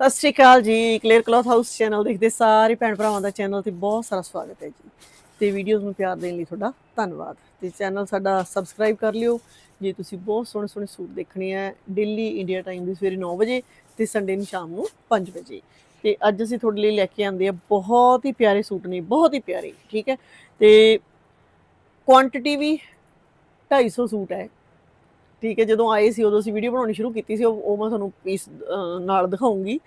ਸਤਿ ਸ਼੍ਰੀ ਅਕਾਲ ਜੀ clear cloth house channel ਦੇਖਦੇ ਸਾਰੇ ਭੈਣ ਭਰਾਵਾਂ ਦਾ ਚੈਨਲ ਤੇ ਬਹੁਤ ਸਾਰਾ ਸਵਾਗਤ ਹੈ ਜੀ। ਤੇ ਵੀਡੀਓਜ਼ ਨੂੰ ਪਿਆਰ ਦੇਣ ਲਈ ਤੁਹਾਡਾ ਧੰਨਵਾਦ। ਤੇ ਚੈਨਲ ਸਾਡਾ ਸਬਸਕ੍ਰਾਈਬ ਕਰ ਲਿਓ। ਜੇ ਤੁਸੀਂ ਬਹੁਤ ਸੋਹਣੇ ਸੋਹਣੇ ਸੂਟ ਦੇਖਣੇ ਆ ਡੇਲੀ ਇੰਡੀਆ ਟਾਈਮ ਦੀ ਸਵੇਰੇ 9 ਵਜੇ ਤੇ ਸੰਡੇ ਨੂੰ ਸ਼ਾਮ ਨੂੰ 5 ਵਜੇ। ਤੇ ਅੱਜ ਅਸੀਂ ਤੁਹਾਡੇ ਲਈ ਲੈ ਕੇ ਆਂਦੇ ਆ ਬਹੁਤ ਹੀ ਪਿਆਰੇ ਸੂਟ ਨੇ, ਬਹੁਤ ਹੀ ਪਿਆਰੇ, ਠੀਕ ਹੈ? ਤੇ ਕੁਆਂਟੀਟੀ ਵੀ 250 ਸੂਟ ਹੈ। ਠੀਕ ਹੈ, ਜਦੋਂ ਆਏ ਸੀ, ਉਦੋਂ ਅਸੀਂ ਵੀਡੀਓ ਬਣਾਉਣੀ ਸ਼ੁਰੂ ਕੀਤੀ ਸੀ, ਉਹ ਉਹ ਮੈਂ ਤੁਹਾਨੂੰ ਪੀਸ ਨਾਲ ਦਿਖਾਉਂਗੀ।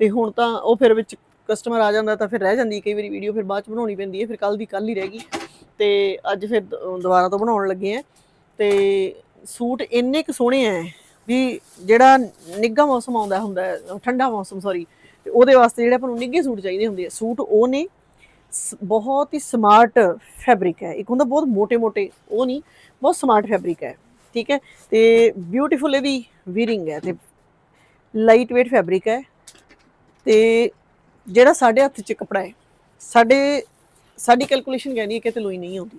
ਤੇ ਹੁਣ ਤਾਂ ਉਹ ਫਿਰ ਵਿੱਚ ਕਸਟਮਰ ਆ ਜਾਂਦਾ ਤਾਂ ਫਿਰ ਰਹਿ ਜਾਂਦੀ ਕਈ ਵਾਰੀ ਵੀਡੀਓ ਫਿਰ ਬਾਅਦ ਚ ਬਣਾਉਣੀ ਪੈਂਦੀ ਹੈ, ਫਿਰ ਕੱਲ ਦੀ ਕੱਲ ਹੀ ਰਹਿ ਗਈ। ਤੇ ਅੱਜ ਫਿਰ ਦੁਬਾਰਾ ਤੋਂ ਬਣਾਉਣ ਲੱਗੇ ਆ ਤੇ ਸੂਟ ਇੰਨੇ ਕੁ ਸੋਹਣੇ ਆ ਵੀ ਜਿਹੜਾ ਨਿੱਗਾ ਮੌਸਮ ਆਉਂਦਾ ਹੁੰਦਾ, ਠੰਡਾ ਮੌਸਮ ਸੌਰੀ ਤੇ ਉਹਦੇ ਵਾਸਤੇ ਜਿਹੜੇ ਆਪਾਂ ਨੂੰ ਨਿੱਗੇ ਸੂਟ ਚਾਹੀਦੇ ਹੁੰਦੇ ਆ। ਸੂਟ ਉਹ ਨੇ ਬਹੁਤ ਹੀ ਸਮਾਰਟ ਫੈਬਰਿਕ ਹੈ ਇੱਕ ਹੁੰਦਾ ਬਹੁਤ ਮੋਟੇ ਮੋਟੇ ਉਹ ਨਹੀਂ, ਬਹੁਤ ਸਮਾਰਟ ਫੈਬਰਿਕ ਹੈ ਠੀਕ ਹੈ ਤੇ ਬਿਊਟੀਫੁਲ ਇਹਦੀ ਵੀਰਿੰਗ ਹੈ ਤੇ ਲਾਈਟ ਵੇਟ ਫੈਬਰਿਕ ਹੈ ਤੇ ਜਿਹੜਾ ਸਾਡੇ ਹੱਥ 'ਚ ਕੱਪੜਾ ਹੈ, ਸਾਡੇ, ਸਾਡੀ ਕੈਲਕੂਲੇਸ਼ਨ ਕਹਿੰਦੀ ਹੈ ਕਿ ਤੇ ਲੋਈ ਨਹੀਂ ਆਉਂਦੀ।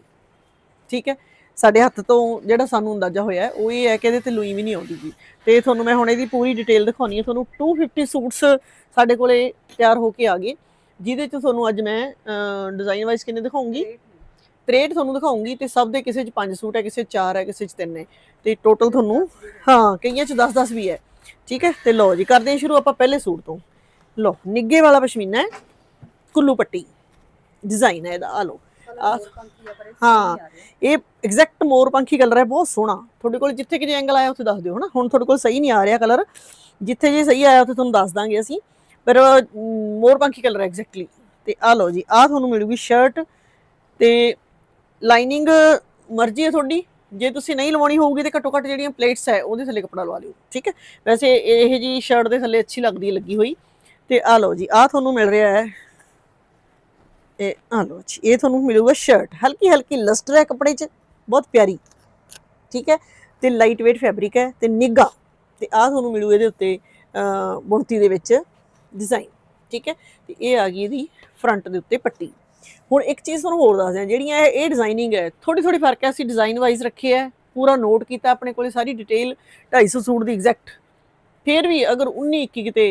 ਠੀਕ ਹੈ? ਸਾਡੇ ਹੱਥ ਤੋਂ ਜਿਹੜਾ ਸਾਨੂੰ ਅੰਦਾਜ਼ਾ ਹੋਇਆ ਉਹ ਇਹ ਹੈ ਕਿ ਇਹਦੇ ਤੇ ਲੋਈ ਵੀ ਨਹੀਂ ਆਉਂਦੀ ਜੀ। ਤੇ ਤੁਹਾਨੂੰ ਮੈਂ ਹੁਣ ਇਹਦੀ ਪੂਰੀ ਡਿਟੇਲ ਦਿਖਾਉਣੀ ਹੈ। ਤੁਹਾਨੂੰ 250 ਸੂਟਸ ਸਾਡੇ ਕੋਲੇ ਤਿਆਰ ਹੋ ਕੇ ਆ ਗਏ। ਜਿਹਦੇ 'ਚ ਤੁਹਾਨੂੰ ਅੱਜ ਮੈਂ ਡਿਜ਼ਾਈਨ ਵਾਈਜ਼ ਕਿੰਨੇ ਦਿਖਾਉਂਗੀ? 63 ਤੁਹਾਨੂੰ ਦਿਖਾਉਂਗੀ ਤੇ ਸਭ ਦੇ ਕਿਸੇ 'ਚ 5 ਸੂਟ ਹੈ, ਕਿਸੇ 'ਚ 4 ਹੈ, ਕਿਸੇ 'ਚ 3 ਹੈ। ਤੇ ਟੋਟਲ ਤੁਹਾਨੂੰ, ਹਾਂ, ਕਈਆਂ 'ਚ 10-10 ਵੀ ਹੈ। ਠੀਕ ਹੈ? ਤੇ ਲਓ ਜੀ, ਕਰਦੇ ਹਾਂ ਸ਼ੁਰੂ ਆਪਾਂ ਪਹਿਲੇ ਸੂਟ ਤੋਂ। ਲਓ ਨਿੱਗੇ ਵਾਲਾ ਪਸ਼ਮੀਨਾ ਹੈ ਕੁੱਲੂ ਪੱਟੀ ਡਿਜ਼ਾਈਨ ਹੈ ਇਹਦਾ ਆ ਆਹ ਹਾਂ ਇਹ ਐਗਜ਼ੈਕਟ ਮੋਰ ਪੰਖੀ ਕਲਰ ਹੈ ਬਹੁਤ ਸੋਹਣਾ। ਤੁਹਾਡੇ ਕੋਲ ਜਿੱਥੇ ਕਿ ਜੇ ਐਂਗਲ ਆਇਆ ਉੱਥੇ ਦੱਸ ਦਿਓ ਹਨਾ? ਹੁਣ ਤੁਹਾਡੇ ਕੋਲ ਸਹੀ ਨਹੀਂ ਆ ਰਿਹਾ ਕਲਰ ਜਿੱਥੇ ਜੇ ਸਹੀ ਆਇਆ ਉੱਥੇ ਤੁਹਾਨੂੰ ਦੱਸ ਦਾਂਗੇ ਅਸੀਂ। ਪਰ ਮੋਰ ਪੰਖੀ ਕਲਰ ਹੈ ਐਗਜ਼ੈਕਟਲੀ ਤੇ ਆ ਲਓ ਜੀ ਆ ਤੁਹਾਨੂੰ ਮਿਲੂਗੀ ਸ਼ਰਟ ਤੇ ਲਾਈਨਿੰਗ ਮਰਜ਼ੀ ਹੈ ਤੁਹਾਡੀ। ਜੇ ਤੁਸੀਂ ਨਹੀਂ ਲਵਾਉਣੀ ਹੋਊਗੀ ਤੇ ਘੱਟੋ ਘੱਟ ਜਿਹੜੀਆਂ ਪਲੇਟਸ ਹੈ ਉਹਦੇ ਥੱਲੇ ਕੱਪੜਾ ਲਵਾ ਲਿਓ ਠੀਕ ਹੈ? ਵੈਸੇ ਇਹ ਜੀ ਸ਼ਰਟ ਦੇ ਥੱਲੇ ਅੱਛੀ ਲੱਗਦੀ ਲੱਗੀ ਹੋਈ। ਤੇ ਆ ਲਓ ਜੀ ਆ ਤੁਹਾਨੂੰ ਮਿਲ ਰਿਹਾ ਹੈ। ਇਹ ਆ ਲਓ ਜੀ, ਇਹ ਤੁਹਾਨੂੰ ਮਿਲੂਗਾ ਸ਼ਰਟ ਹਲਕੀ ਹਲਕੀ ਲਸਟਰ ਹੈ ਕੱਪੜੇ 'ਚ, ਬਹੁਤ ਪਿਆਰੀ। ਠੀਕ ਹੈ? ਤੇ ਲਾਈਟ weight ਫੈਬਰਿਕ ਹੈ ਤੇ ਨਿੱਗਾ ਤੇ ਆ ਤੁਹਾਨੂੰ ਮਿਲੂ ਇਹਦੇ ਉੱਤੇ ਬੁਣਤੀ ਦੇ ਵਿੱਚ ਡਿਜ਼ਾਈਨ ਠੀਕ ਹੈ? ਤੇ ਇਹ ਆ ਗਈ ਇਹਦੀ ਫਰੰਟ ਦੇ ਉੱਤੇ ਪੱਟੀ। ਹੁਣ ਇੱਕ ਚੀਜ਼ ਤੁਹਾਨੂੰ ਹੋਰ ਦੱਸਦੇ ਹਾਂ ਜਿਹੜੀਆਂ ਇਹ ਇਹ ਡਿਜ਼ਾਈਨਿੰਗ ਹੈ ਥੋੜੀ ਥੋੜੀ ਫ਼ਰਕ ਹੈ, ਅਸੀਂ ਡਿਜ਼ਾਈਨ ਵਾਈਜ਼ ਰੱਖੇ ਹੈ, ਪੂਰਾ ਨੋਟ ਕੀਤਾ, ਆਪਣੇ ਕੋਲੇ ਸਾਰੀ ਡਿਟੇਲ 250 ਸੂਟ ਦੀ ਐਗਜ਼ੈਕਟ ਫਿਰ ਵੀ ਅਗਰ 19 21 ਕਿਤੇ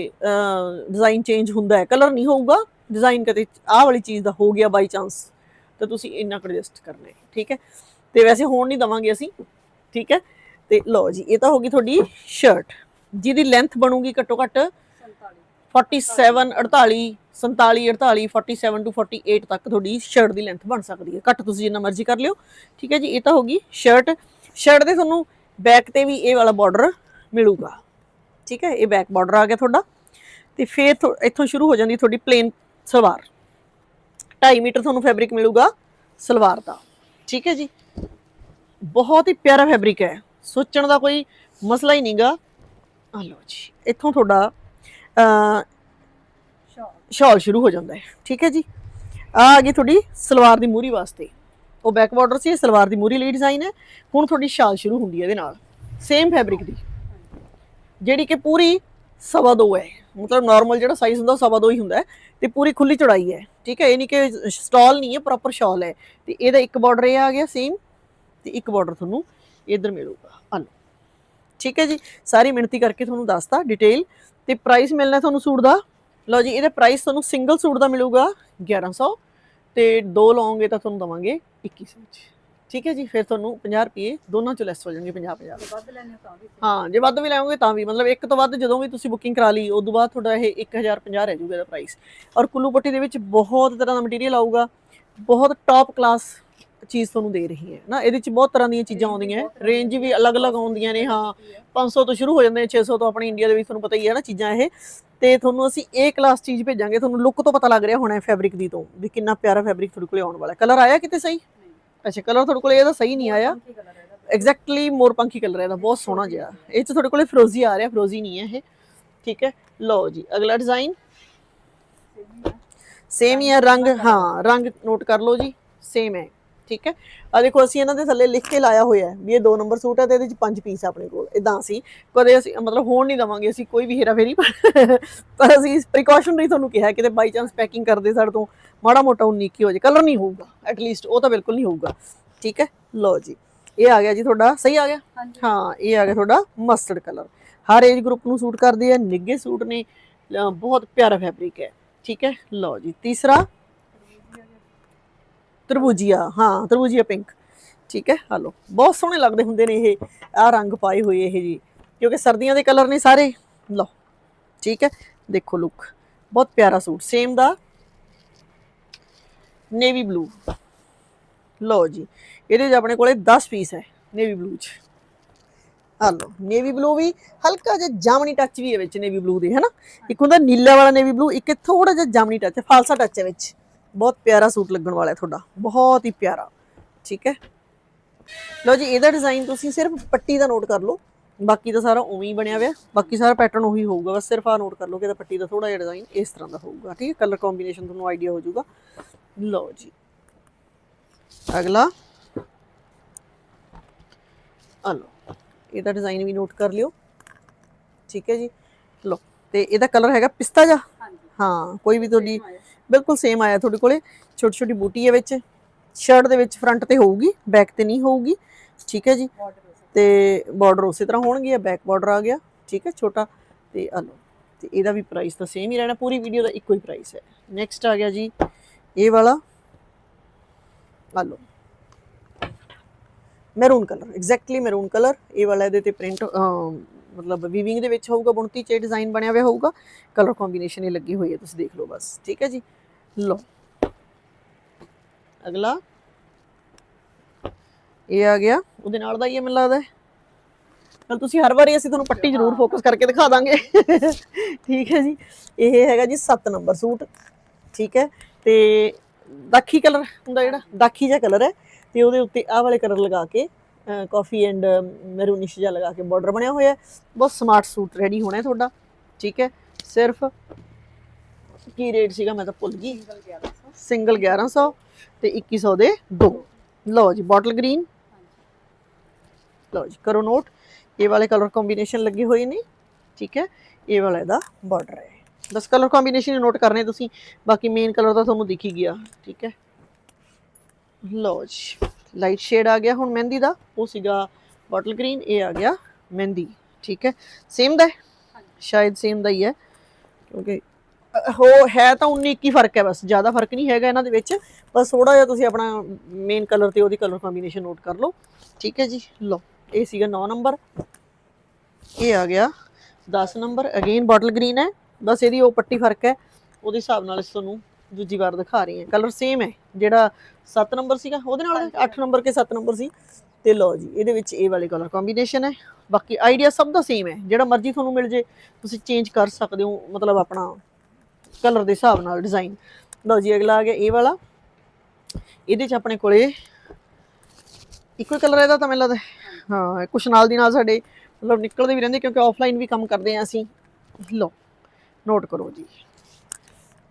ਡਿਜ਼ਾਈਨ ਚੇਂਜ ਹੁੰਦਾ ਹੈ ਕਲਰ ਨਹੀਂ ਹੋਊਗਾ ਡਿਜ਼ਾਈਨ ਕਦੇ ਆਹ ਵਾਲੀ ਚੀਜ਼ ਦਾ ਹੋ ਗਿਆ ਬਾਈ ਚਾਂਸ ਤਾਂ ਤੁਸੀਂ ਇੰਨਾ ਕੁ ਐਡਜਸਟ ਕਰਨਾ ਹੈ, ਠੀਕ ਹੈ? ਤੇ ਵੈਸੇ ਹੋਣ ਨਹੀਂ ਦਵਾਂਗੇ ਅਸੀਂ, ਠੀਕ ਹੈ? ਤੇ ਲਓ ਜੀ, ਇਹ ਤਾਂ ਹੋ ਗਈ ਤੁਹਾਡੀ ਸ਼ਰਟ ਜਿਹਦੀ ਲੈਂਥ ਬਣੂਗੀ ਘੱਟੋ ਘੱਟ 47 48 47 48 47 ਟੂ 48 ਤੱਕ ਤੁਹਾਡੀ ਸ਼ਰਟ ਦੀ ਲੈਂਥ ਬਣ ਸਕਦੀ ਹੈ, ਘੱਟ ਤੁਸੀਂ ਜਿੰਨਾ ਮਰਜ਼ੀ ਕਰ ਲਿਓ, ਠੀਕ ਹੈ ਜੀ? ਇਹ ਤਾਂ ਹੋ ਗਈ ਸ਼ਰਟ ਸ਼ਰਟ ਦੇ ਤੁਹਾਨੂੰ ਬੈਕ ਤੇ ਵੀ ਇਹ ਵਾਲਾ ਬਾਰਡਰ ਮਿਲੂਗਾ। ਠੀਕ ਹੈ, ਇਹ ਬੈਕ ਬਾਰਡਰ ਆ ਗਿਆ ਤੁਹਾਡਾ। ਤੇ ਫਿਰ ਥੋ- ਇੱਥੋਂ ਸ਼ੁਰੂ ਹੋ ਜਾਂਦੀ ਤੁਹਾਡੀ ਪਲੇਨ ਸਲਵਾਰ। 2.5 ਮੀਟਰ ਤੁਹਾਨੂੰ ਫੈਬਰਿਕ ਮਿਲੂਗਾ ਸਲਵਾਰ ਦਾ। ਠੀਕ ਹੈ ਜੀ? ਬਹੁਤ ਹੀ ਪਿਆਰਾ ਫੈਬਰਿਕ ਹੈ। ਸੋਚਣ ਦਾ ਕੋਈ ਮਸਲਾ ਹੀ ਨਹੀਂਗਾ। ਆ ਲਓ ਜੀ, ਇੱਥੋਂ ਤੁਹਾਡਾ ਅ ਸ਼ਾਲ ਸ਼ੁਰੂ ਹੋ ਜਾਂਦਾ ਹੈ। ਠੀਕ ਹੈ ਜੀ? ਆ ਆ ਗਈ ਤੁਹਾਡੀ ਸਲਵਾਰ ਦੀ ਮੂਰੀ ਵਾਸਤੇ। ਉਹ ਬੈਕ ਬਾਰਡਰ ਸੀ ਸਲਵਾਰ ਦੀ ਮੂਰੀ ਲਈ ਡਿਜ਼ਾਈਨ ਹੈ। ਹੁਣ ਤੁਹਾਡੀ ਸ਼ਾਲ ਸ਼ੁਰੂ ਹੁੰਦੀ ਹੈ ਇਹਦੇ ਨਾਲ। ਸੇਮ ਫੈਬਰਿਕ ਦੀ। ਜਿਹੜੀ ਕਿ ਪੂਰੀ ਸਵਾ ਦੋ ਹੈ। ਮਤਲਬ ਨਾਰਮਲ ਜਿਹੜਾ ਸਾਈਜ਼ ਹੁੰਦਾ ਉਹ ਸਵਾ ਦੋ ਹੀ ਹੁੰਦਾ ਹੈ ਤੇ ਪੂਰੀ ਖੁੱਲੀ ਚੌੜਾਈ ਹੈ। ਠੀਕ ਹੈ, ਇਹ ਨਹੀਂ ਕਿ ਸਟਾਲ ਨਹੀਂ ਹੈ ਪ੍ਰੋਪਰ ਸ਼ਾਲ ਹੈ। ਤੇ ਇਹਦਾ ਇੱਕ ਬਾਰਡਰ ਇਹ ਆ ਗਿਆ ਸੇਮ ਤੇ ਇੱਕ ਬਾਰਡਰ ਤੁਹਾਨੂੰ ਇਧਰ ਮਿਲੂਗਾ। ਆ ਠੀਕ ਹੈ ਜੀ, ਸਾਰੀ ਮਿਣਤੀ ਕਰਕੇ ਤੁਹਾਨੂੰ ਦੱਸਤਾ ਡਿਟੇਲ ਤੇ ਪ੍ਰਾਈਸ ਮਿਲਣਾ ਤੁਹਾਨੂੰ ਸੂਟ ਦਾ। ਲਓ ਜੀ, ਇਹਦਾ ਪ੍ਰਾਈਸ ਤੁਹਾਨੂੰ ਸਿੰਗਲ ਸੂਟ ਦਾ ਮਿਲੂਗਾ 1100 ਤੇ ਦੋ ਲਓਗੇ ਤਾਂ ਤੁਹਾਨੂੰ ਦਵਾਂਗੇ 2100 ਚ ਠੀਕ ਹੈ ਜੀ ਫਿਰ ਤੁਹਾਨੂੰ 50 ਰੁਪਏ ਦੋਨਾਂ ਚ ਲੈਸ ਹੋ ਜਾਣਗੇ 50 50 ਵੱਧ ਲੈਣੇ ਤਾਂ ਵੀ ਹਾਂ ਜੇ ਵੱਧ ਵੀ ਲਾਓਗੇ ਤਾਂ ਵੀ ਮਤਲਬ ਇੱਕ ਤੋਂ ਵੱਧ ਜਦੋਂ ਵੀ ਤੁਸੀਂ ਬੁਕਿੰਗ ਕਰਾ ਲਈ ਉਦੋਂ ਬਾਅਦ ਤੁਹਾਡਾ ਇਹ 1050 ਰਹਿ ਜਾਊਗਾ ਇਹਦਾ ਪ੍ਰਾਈਸ ਔਰ ਕੁੱਲੂ ਪੱਟੀ ਦੇ ਵਿੱਚ ਬਹੁਤ ਤਰ੍ਹਾਂ ਦਾ ਮਟੀਰੀਅਲ ਆਊਗਾ ਬਹੁਤ ਟੌਪ ਕਲਾਸ ਚੀਜ਼ ਤੁਹਾਨੂੰ ਦੇ ਰਹੀ ਹੈ। ਨਾ ਇਹਦੇ ਵਿੱਚ ਬਹੁਤ ਤਰ੍ਹਾਂ ਦੀਆਂ ਚੀਜ਼ਾਂ ਆਉਂਦੀਆਂ ਰੇਂਜ ਵੀ ਅਲੱਗ-ਅਲੱਗ ਆਉਂਦੀਆਂ ਨੇ ਹਾਂ। 500 ਤੋਂ ਸ਼ੁਰੂ ਹੋ ਜਾਂਦੇ ਨੇ 600 ਤੋਂ ਆਪਣੇ ਇੰਡੀਆ ਦੇ ਵਿੱਚ ਤੁਹਾਨੂੰ ਪਤਾ ਹੀ ਹੈ ਨਾ ਚੀਜ਼ਾਂ ਇਹ। ਤੇ ਤੁਹਾਨੂੰ ਅਸੀਂ ਏ ਕਲਾਸ ਚੀਜ਼ ਭੇਜਾਂਗੇ ਤੁਹਾਨੂੰ ਲੁੱਕ ਤੋਂ ਪਤਾ ਲੱਗ ਰਿਹਾ ਹੋਣਾ ਫੈਬਰਿਕ ਦੀ ਤੋਂ ਵੀ ਕਿੰਨਾ ਪਿਆਰਾ ਫੈਬਰਿਕ ਤੁਹਾਡੇ ਕੋਲੇ ਆਉਣ ਵਾਲਾ ਕਲਰ ਆਇਆ ਕਿਤੇ ਸਹੀ? ਅੱਛਾ ਕਲਰ ਤੁਹਾਡੇ ਕੋਲੇ ਇਹਦਾ ਸਹੀ ਨਹੀਂ ਆਇਆ। ਕੀ ਕਲਰ ਇਹਦਾ ਐਗਜ਼ੈਕਟਲੀ ਮੋਰਪੰਖੀ ਕਲਰ ਹੈ ਇਹਦਾ, ਬਹੁਤ ਸੋਹਣਾ ਜਿਹਾ। ਇਹ ਚ ਤੁਹਾਡੇ ਕੋਲੇ ਫਰੋਜ਼ੀ ਆ ਰਿਹਾ ਫਰੋਜ਼ੀ ਨਹੀਂ ਹੈ ਇਹ। ਠੀਕ ਹੈ, ਲਓ ਜੀ, ਅਗਲਾ ਡਿਜ਼ਾਈਨ ਸੇਮ ਹੀ ਹੈ, ਰੰਗ, ਹਾਂ, ਰੰਗ ਨੋਟ ਕਰ ਲਓ ਜੀ ਸੇਮ ਹੈ। ਠੀਕ ਹੈ? ਆ ਦੇਖੋ ਅਸੀਂ ਇਹਨਾਂ ਦੇ ਥੱਲੇ ਲਿਖ ਕੇ ਲਾਇਆ ਹੋਇਆ ਹੈ ਵੀ ਇਹ 2 ਨੰਬਰ ਸੂਟ ਹੈ ਤੇ ਇਹਦੇ ਵਿੱਚ ਪੰਜ ਪੀਸ ਆਪਣੇ ਕੋਲ। ਇਦਾਂ ਅਸੀਂ ਕਦੇ ਅਸੀਂ ਮਤਲਬ ਹੋਣ ਨਹੀਂ ਦਵਾਂਗੇ ਅਸੀਂ ਕੋਈ ਵੀ ਹੇਰਾ ਫੇਰੀ ਪਰ ਅਸੀਂ ਪ੍ਰੀਕਾਸ਼ਨਰੀ ਤੁਹਾਨੂੰ ਕਿਹਾ ਕਿਤੇ ਬਾਈ ਚਾਂਸ ਪੈਕਿੰਗ ਕਰਦੇ ਸਾਡੇ ਤੋਂ ਮਾੜਾ ਮੋਟਾ 19 ਕੀ ਹੋ ਜਾਏ। ਕਲਰ ਨਹੀਂ ਹੋਊਗਾ ਐਟ ਲੀਸਟ ਉਹ ਤਾਂ ਬਿਲਕੁਲ ਨਹੀਂ ਹੋਊਗਾ। ਠੀਕ ਹੈ? ਲਓ ਜੀ ਇਹ ਆ ਗਿਆ ਜੀ ਤੁਹਾਡਾ ਸਹੀ ਆ ਗਿਆ? ਹਾਂ ਇਹ ਆ ਗਿਆ ਤੁਹਾਡਾ ਮਸਟਰਡ ਕਲਰ ਹਰ ਏਜ ਗਰੁੱਪ ਨੂੰ ਸੂਟ ਕਰਦੇ ਆ ਨਿੱਗੇ ਸੂਟ ਨੇ ਬਹੁਤ ਪਿਆਰਾ ਫੈਬਰਿਕ ਹੈ। ਠੀਕ ਹੈ? ਲਓ ਜੀ ਤੀਸਰਾ ਤਰਬੂਜੀਆ, ਹਾਂ, ਤਰਬੂਜੀਆ ਪਿੰਕ ਠੀਕ ਹੈ ਹਲੋ ਬਹੁਤ ਸੋਹਣੇ ਲੱਗਦੇ ਹੁੰਦੇ ਨੇ ਇਹ ਆ ਰੰਗ ਪਾਏ ਹੋਏ ਇਹ ਜੀ। ਕਿਉਂਕਿ ਸਰਦੀਆਂ ਦੇ ਕਲਰ ਨੇ ਸਾਰੇ। ਲਓ, ਠੀਕ ਹੈ, ਦੇਖੋ ਲੁੱਕ ਬਹੁਤ ਪਿਆਰਾ ਸੂਟ ਸੇਮ ਦਾ ਨੇਵੀ ਬਲੂ ਲਓ ਜੀ, ਇਹਦੇ 'ਚ ਆਪਣੇ ਕੋਲੇ 10 ਪੀਸ ਹੈ ਨੇਵੀ ਬਲੂ 'ਚ। ਆ ਲਓ ਨੇਵੀ ਬਲੂ ਵੀ ਹਲਕਾ ਜਿਹਾ ਜਾਮਣੀ ਟੱਚ ਵੀ ਹੈ ਵਿੱਚ ਨੇਵੀ ਬਲੂ ਦੇ, ਹੈਨਾ? ਇੱਕ ਹੁੰਦਾ ਨੀਲਾ ਵਾਲਾ ਨੇਵੀ ਬਲੂ ਇੱਕ ਥੋੜਾ ਜਿਹਾ ਜਾਮਣੀ ਟੱਚ ਫਾਲਸਾ ਟੱਚ ਹੈ ਵਿੱਚ। ਬਹੁਤ ਪਿਆਰਾ ਸੂਟ ਲੱਗਣ ਵਾਲਾ ਹੈ ਤੁਹਾਡਾ ਬਹੁਤ ਹੀ ਪਿਆਰਾ ਠੀਕ ਹੈ? ਲਓ ਜੀ ਇਹਦਾ ਡਿਜ਼ਾਈਨ ਤੁਸੀਂ ਸਿਰਫ ਪੱਟੀ ਦਾ ਨੋਟ ਕਰ ਲਓ ਬਾਕੀ ਤਾਂ ਸਾਰਾ ਉਵੇਂ ਹੀ ਬਣਿਆ ਹੋਇਆ ਬਾਕੀ ਸਾਰਾ ਪੈਟਰਨ ਉਹੀ ਹੋਊਗਾ ਬਸ ਸਿਰਫ ਆ ਨੋਟ ਕਰ ਲਓ ਕਿ ਇਹਦਾ ਪੱਟੀ ਦਾ ਥੋੜਾ ਜਿਹਾ ਡਿਜ਼ਾਈਨ ਇਸ ਤਰ੍ਹਾਂ ਦਾ ਹੋਊਗਾ ਠੀਕ ਹੈ? ਕਲਰ ਕੰਬੀਨੇਸ਼ਨ ਤੁਹਾਨੂੰ ਆਈਡੀਆ ਹੋ ਜਾਊਗਾ। ਲਓ ਜੀ। ਅਗਲਾ। ਆ ਲਓ ਇਹਦਾ ਡਿਜ਼ਾਈਨ ਵੀ ਨੋਟ ਕਰ ਲਿਓ ਠੀਕ ਹੈ ਜੀ? ਲਓ ਤੇ ਇਹਦਾ ਕਲਰ ਹੈਗਾ ਪਿਸਤਾ ਜਾ ਹਾਂ ਕੋਈ ਵੀ ਤੁਹਾਡੀ। ਬਿਲਕੁਲ ਸੇਮ ਆਇਆ ਤੁਹਾਡੇ ਕੋਲੇ। ਛੋਟੀ ਛੋਟੀ ਬੂਟੀ ਹੈ ਵਿੱਚ। ਸ਼ਰਟ ਦੇ ਵਿੱਚ ਫਰੰਟ ਤੇ ਹੋਊਗੀ ਬੈਕ ਤੇ ਨਹੀਂ ਹੋਊਗੀ। ਠੀਕ ਹੈ ਜੀ। ਬਾਰਡਰ ਹੋ ਤੇ ਬਾਰਡਰ ਉਸੇ ਤਰ੍ਹਾਂ ਹੋਣਗੇ ਬੈਕ ਬਾਰਡਰ ਆ ਗਿਆ। ਠੀਕ ਹੈ, ਛੋਟਾ। ਤੇ ਆ ਲਓ। ਤੇ ਇਹਦਾ ਵੀ ਪ੍ਰਾਈਸ ਤਾਂ ਸੇਮ ਹੀ ਰਹਿਣਾ। ਪੂਰੀ ਵੀਡੀਓ ਦਾ ਇੱਕੋ ਹੀ ਪ੍ਰਾਈਸ ਹੈ। ਨੈਕਸਟ ਆ ਗਿਆ ਜੀ। ਇਹ ਵਾਲਾ। ਆ ਲਓ। Maroon colour exactly maroon colour ਇਹ ਵਾਲਾ ਇਹਦੇ ਤੇ ਪ੍ਰਿੰਟ ਮਤਲਬ ਵੀਵਿੰਗ ਦੇ ਵਿੱਚ ਹੋਊਗਾ, ਬੁਣਤੀ ਚ ਡਿਜ਼ਾਈਨ ਬਣਿਆ ਹੋਇਆ ਹੋਊਗਾ ਕਲਰ ਕੰਬੀਨੇਸ਼ਨ ਇਹ ਲੱਗੀ ਹੋਈ ਹੈ, ਤੁਸੀਂ ਦੇਖ ਲਓ ਬਸ, ਠੀਕ ਹੈ ਜੀ? ਲਓ। ਅਗਲਾ। ਇਹ ਆ ਗਿਆ, ਉਹਦੇ ਨਾਲ ਦਾ ਹੀ ਮੈਨੂੰ ਲੱਗਦਾ ਹੈ। ਤੁਸੀਂ ਹਰ ਵਾਰੀ ਅਸੀਂ ਤੁਹਾਨੂੰ ਪੱਟੀ ਜ਼ਰੂਰ ਫੋਕਸ ਕਰਕੇ ਦਿਖਾ ਦਾਂਗੇ। ਠੀਕ ਹੈ ਜੀ? ਇਹ ਹੈਗਾ ਜੀ 7 ਨੰਬਰ ਸੂਟ, ਠੀਕ ਹੈ? ਤੇ ਦਾਖੀ ਕਲਰ ਹੁੰਦਾ ਜਿਹੜਾ, ਦਾਖੀ ਜਿਹਾ ਕਲਰ ਹੈ, ਤੇ ਉਹਦੇ ਉੱਤੇ ਆਹ ਵਾਲੇ ਕਲਰ ਲਗਾ ਕੇ ਕਾਫੀ ਐਂਡ ਮੈਰੂਨਿਸ਼ ਜਿਹਾ ਲਗਾ ਕੇ ਬਾਰਡਰ ਬਣਿਆ ਹੋਇਆ ਹੈ। ਬਹੁਤ ਸਮਾਰਟ ਸੂਟ ਰੈਡੀ ਹੋਣਾ ਹੈ ਤੁਹਾਡਾ। ਠੀਕ ਹੈ। ਸਿਰਫ ਕੀ ਰੇਟ ਸੀਗਾ? ਮੈਂ ਤਾਂ ਭੁੱਲ ਗਈ। ਸਿੰਗਲ 1100 ਸਿੰਗਲ 1100 ਤੇ 2100 ਦੇ ਦੋ। ਲਓ ਜੀ ਬੋਟਲ ਗ੍ਰੀਨ ਲਓ ਜੀ, ਕਰੋ ਨੋਟ ਇਹ ਵਾਲੇ ਕਲਰ ਕੰਬੀਨੇਸ਼ਨ ਲੱਗੇ ਹੋਏ ਨੇ। ਠੀਕ ਹੈ। ਇਹ ਵਾਲਾ ਇਹਦਾ ਬਾਰਡਰ ਹੈ। ਬਸ ਕਲਰ ਕੰਬੀਨੇਸ਼ਨ ਨੋਟ ਕਰਨੇ ਤੁਸੀਂ। ਬਾਕੀ ਮੇਨ ਕਲਰ ਤਾਂ ਤੁਹਾਨੂੰ ਦਿਖ ਹੀ ਗਿਆ। ਠੀਕ ਹੈ। ਲਓ ਜੀ। ਲਾਈਟ ਸ਼ੇਡ ਆ ਗਿਆ ਹੁਣ ਮਹਿੰਦੀ ਦਾ ਉਹ ਸੀਗਾ ਬੋਟਲ ਗ੍ਰੀਨ ਇਹ ਆ ਗਿਆ ਮਹਿੰਦੀ ਠੀਕ ਹੈ? ਸੇਮ ਦਾ ਹੈ? ਸ਼ਾਇਦ ਸੇਮ ਦਾ ਹੀ ਹੈ ਕਿਉਂਕਿ ਹੋ ਹੈ ਤਾਂ 19 21 ਫ਼ਰਕ ਹੈ ਬਸ ਜ਼ਿਆਦਾ ਫ਼ਰਕ ਨਹੀਂ ਹੈਗਾ ਇਹਨਾਂ ਦੇ ਵਿੱਚ ਬਸ ਥੋੜਾ ਜਿਹਾ ਤੁਸੀਂ ਆਪਣਾ ਮੇਨ ਕਲਰ ਤੇ ਉਹਦੀ ਕਲਰ ਕੰਬੀਨੇਸ਼ਨ ਨੋਟ ਕਰ ਲਓ ਠੀਕ ਹੈ ਜੀ? ਲਓ ਇਹ ਸੀਗਾ 9 ਨੰਬਰ ਇਹ ਆ ਗਿਆ 10 ਨੰਬਰ ਅਗੇਨ ਬੋਟਲ ਗ੍ਰੀਨ ਹੈ ਬਸ ਇਹਦੀ ਉਹ ਪੱਟੀ ਫ਼ਰਕ ਹੈ ਉਹਦੇ ਹਿਸਾਬ ਨਾਲ ਇਸ ਤੁਹਾਨੂੰ ਦੂਜੀ ਵਾਰ ਦਿਖਾ ਰਹੀ ਹਾਂ ਕਲਰ ਸੇਮ ਹੈ ਜਿਹੜਾ 7 ਨੰਬਰ ਸੀਗਾ ਉਹਦੇ ਨਾਲ 8 ਨੰਬਰ ਕੇ 7 ਨੰਬਰ ਸੀ। ਤੇ ਲਓ ਜੀ ਇਹਦੇ ਵਿੱਚ ਇਹ ਵਾਲੇ ਕਲਰ ਕੰਬੀਨੇਸ਼ਨ ਹੈ। ਬਾਕੀ ਆਈਡੀਆ ਸਭ ਦਾ ਸੇਮ ਹੈ। ਜਿਹੜਾ ਮਰਜ਼ੀ ਤੁਹਾਨੂੰ ਮਿਲ ਜੇ ਤੁਸੀਂ ਚੇਂਜ ਕਰ ਸਕਦੇ ਹੋ ਮਤਲਬ ਆਪਣਾ ਕਲਰ ਦੇ ਹਿਸਾਬ ਨਾਲ ਡਿਜ਼ਾਈਨ ਲਓ ਜੀ ਅਗਲਾ ਆ ਗਿਆ ਇਹ ਵਾਲਾ। ਇਹਦੇ ਚ ਆਪਣੇ ਕੋਲੇ ਇੱਕੋ ਕਲਰ ਇਹਦਾ ਤਾਂ ਮੈਨੂੰ ਲੱਗਦਾ ਹਾਂ। ਕੁਛ ਨਾਲ ਦੀ ਨਾਲ ਸਾਡੇ ਮਤਲਬ ਨਿਕਲਦੇ ਵੀ ਰਹਿੰਦੇ ਕਿਉਂਕਿ ਆਫਲਾਈਨ ਵੀ ਕੰਮ ਕਰਦੇ ਆ ਅਸੀਂ। ਲਓ ਨੋਟ ਕਰੋ ਜੀ।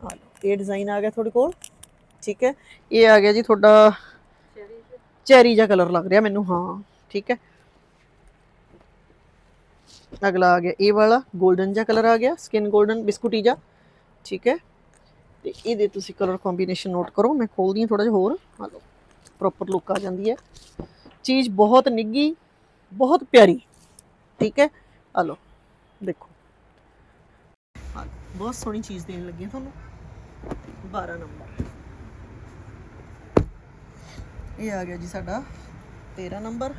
ਆ ਲਓ ਇਹ ਡਿਜ਼ਾਈਨ ਆ ਗਿਆ ਤੁਹਾਡੇ ਕੋਲ। ਠੀਕ ਹੈ? ਇਹ ਆ ਗਿਆ ਜੀ ਤੁਹਾਡਾ ਚੈਰੀ ਜਿਹਾ ਕਲਰ ਲੱਗ ਰਿਹਾ ਮੈਨੂੰ, ਹਾਂ, ਠੀਕ ਹੈ? ਅਗਲਾ ਆ ਗਿਆ, ਇਹ ਵਾਲਾ 골ਡਨ ਜਿਹਾ ਕਲਰ ਆ ਗਿਆ ਸਕਿਨ 골ਡਨ ਬਿਸਕੁਟੀ ਜਿਹਾ, ਠੀਕ ਹੈ? ਤੇ ਇਹਦੇ ਤੁਸੀਂ ਕਲਰ ਕੰਬੀਨੇਸ਼ਨ ਨੋਟ ਕਰੋ, ਮੈਂ ਖੋਲਦੀ ਹਾਂ ਥੋੜਾ ਜਿਹਾ ਹੋਰ, ਆ ਲਓ ਪ੍ਰੋਪਰ ਲੁੱਕ ਆ ਜਾਂਦੀ ਹੈ। ਚੀਜ਼ ਬਹੁਤ ਨਿੱਗੀ ਬਹੁਤ ਪਿਆਰੀ, ਠੀਕ ਹੈ? ਆ ਲਓ, ਦੇਖੋ। ਬਹੁਤ ਸੋਹਣੀ ਚੀਜ਼ ਦੇਣ ਲੱਗੀ ਤੁਹਾਨੂੰ। 12 ਨੰਬਰ। ਇਹ ਆ ਗਿਆ ਜੀ ਸਾਡਾ 13 ਨੰਬਰ।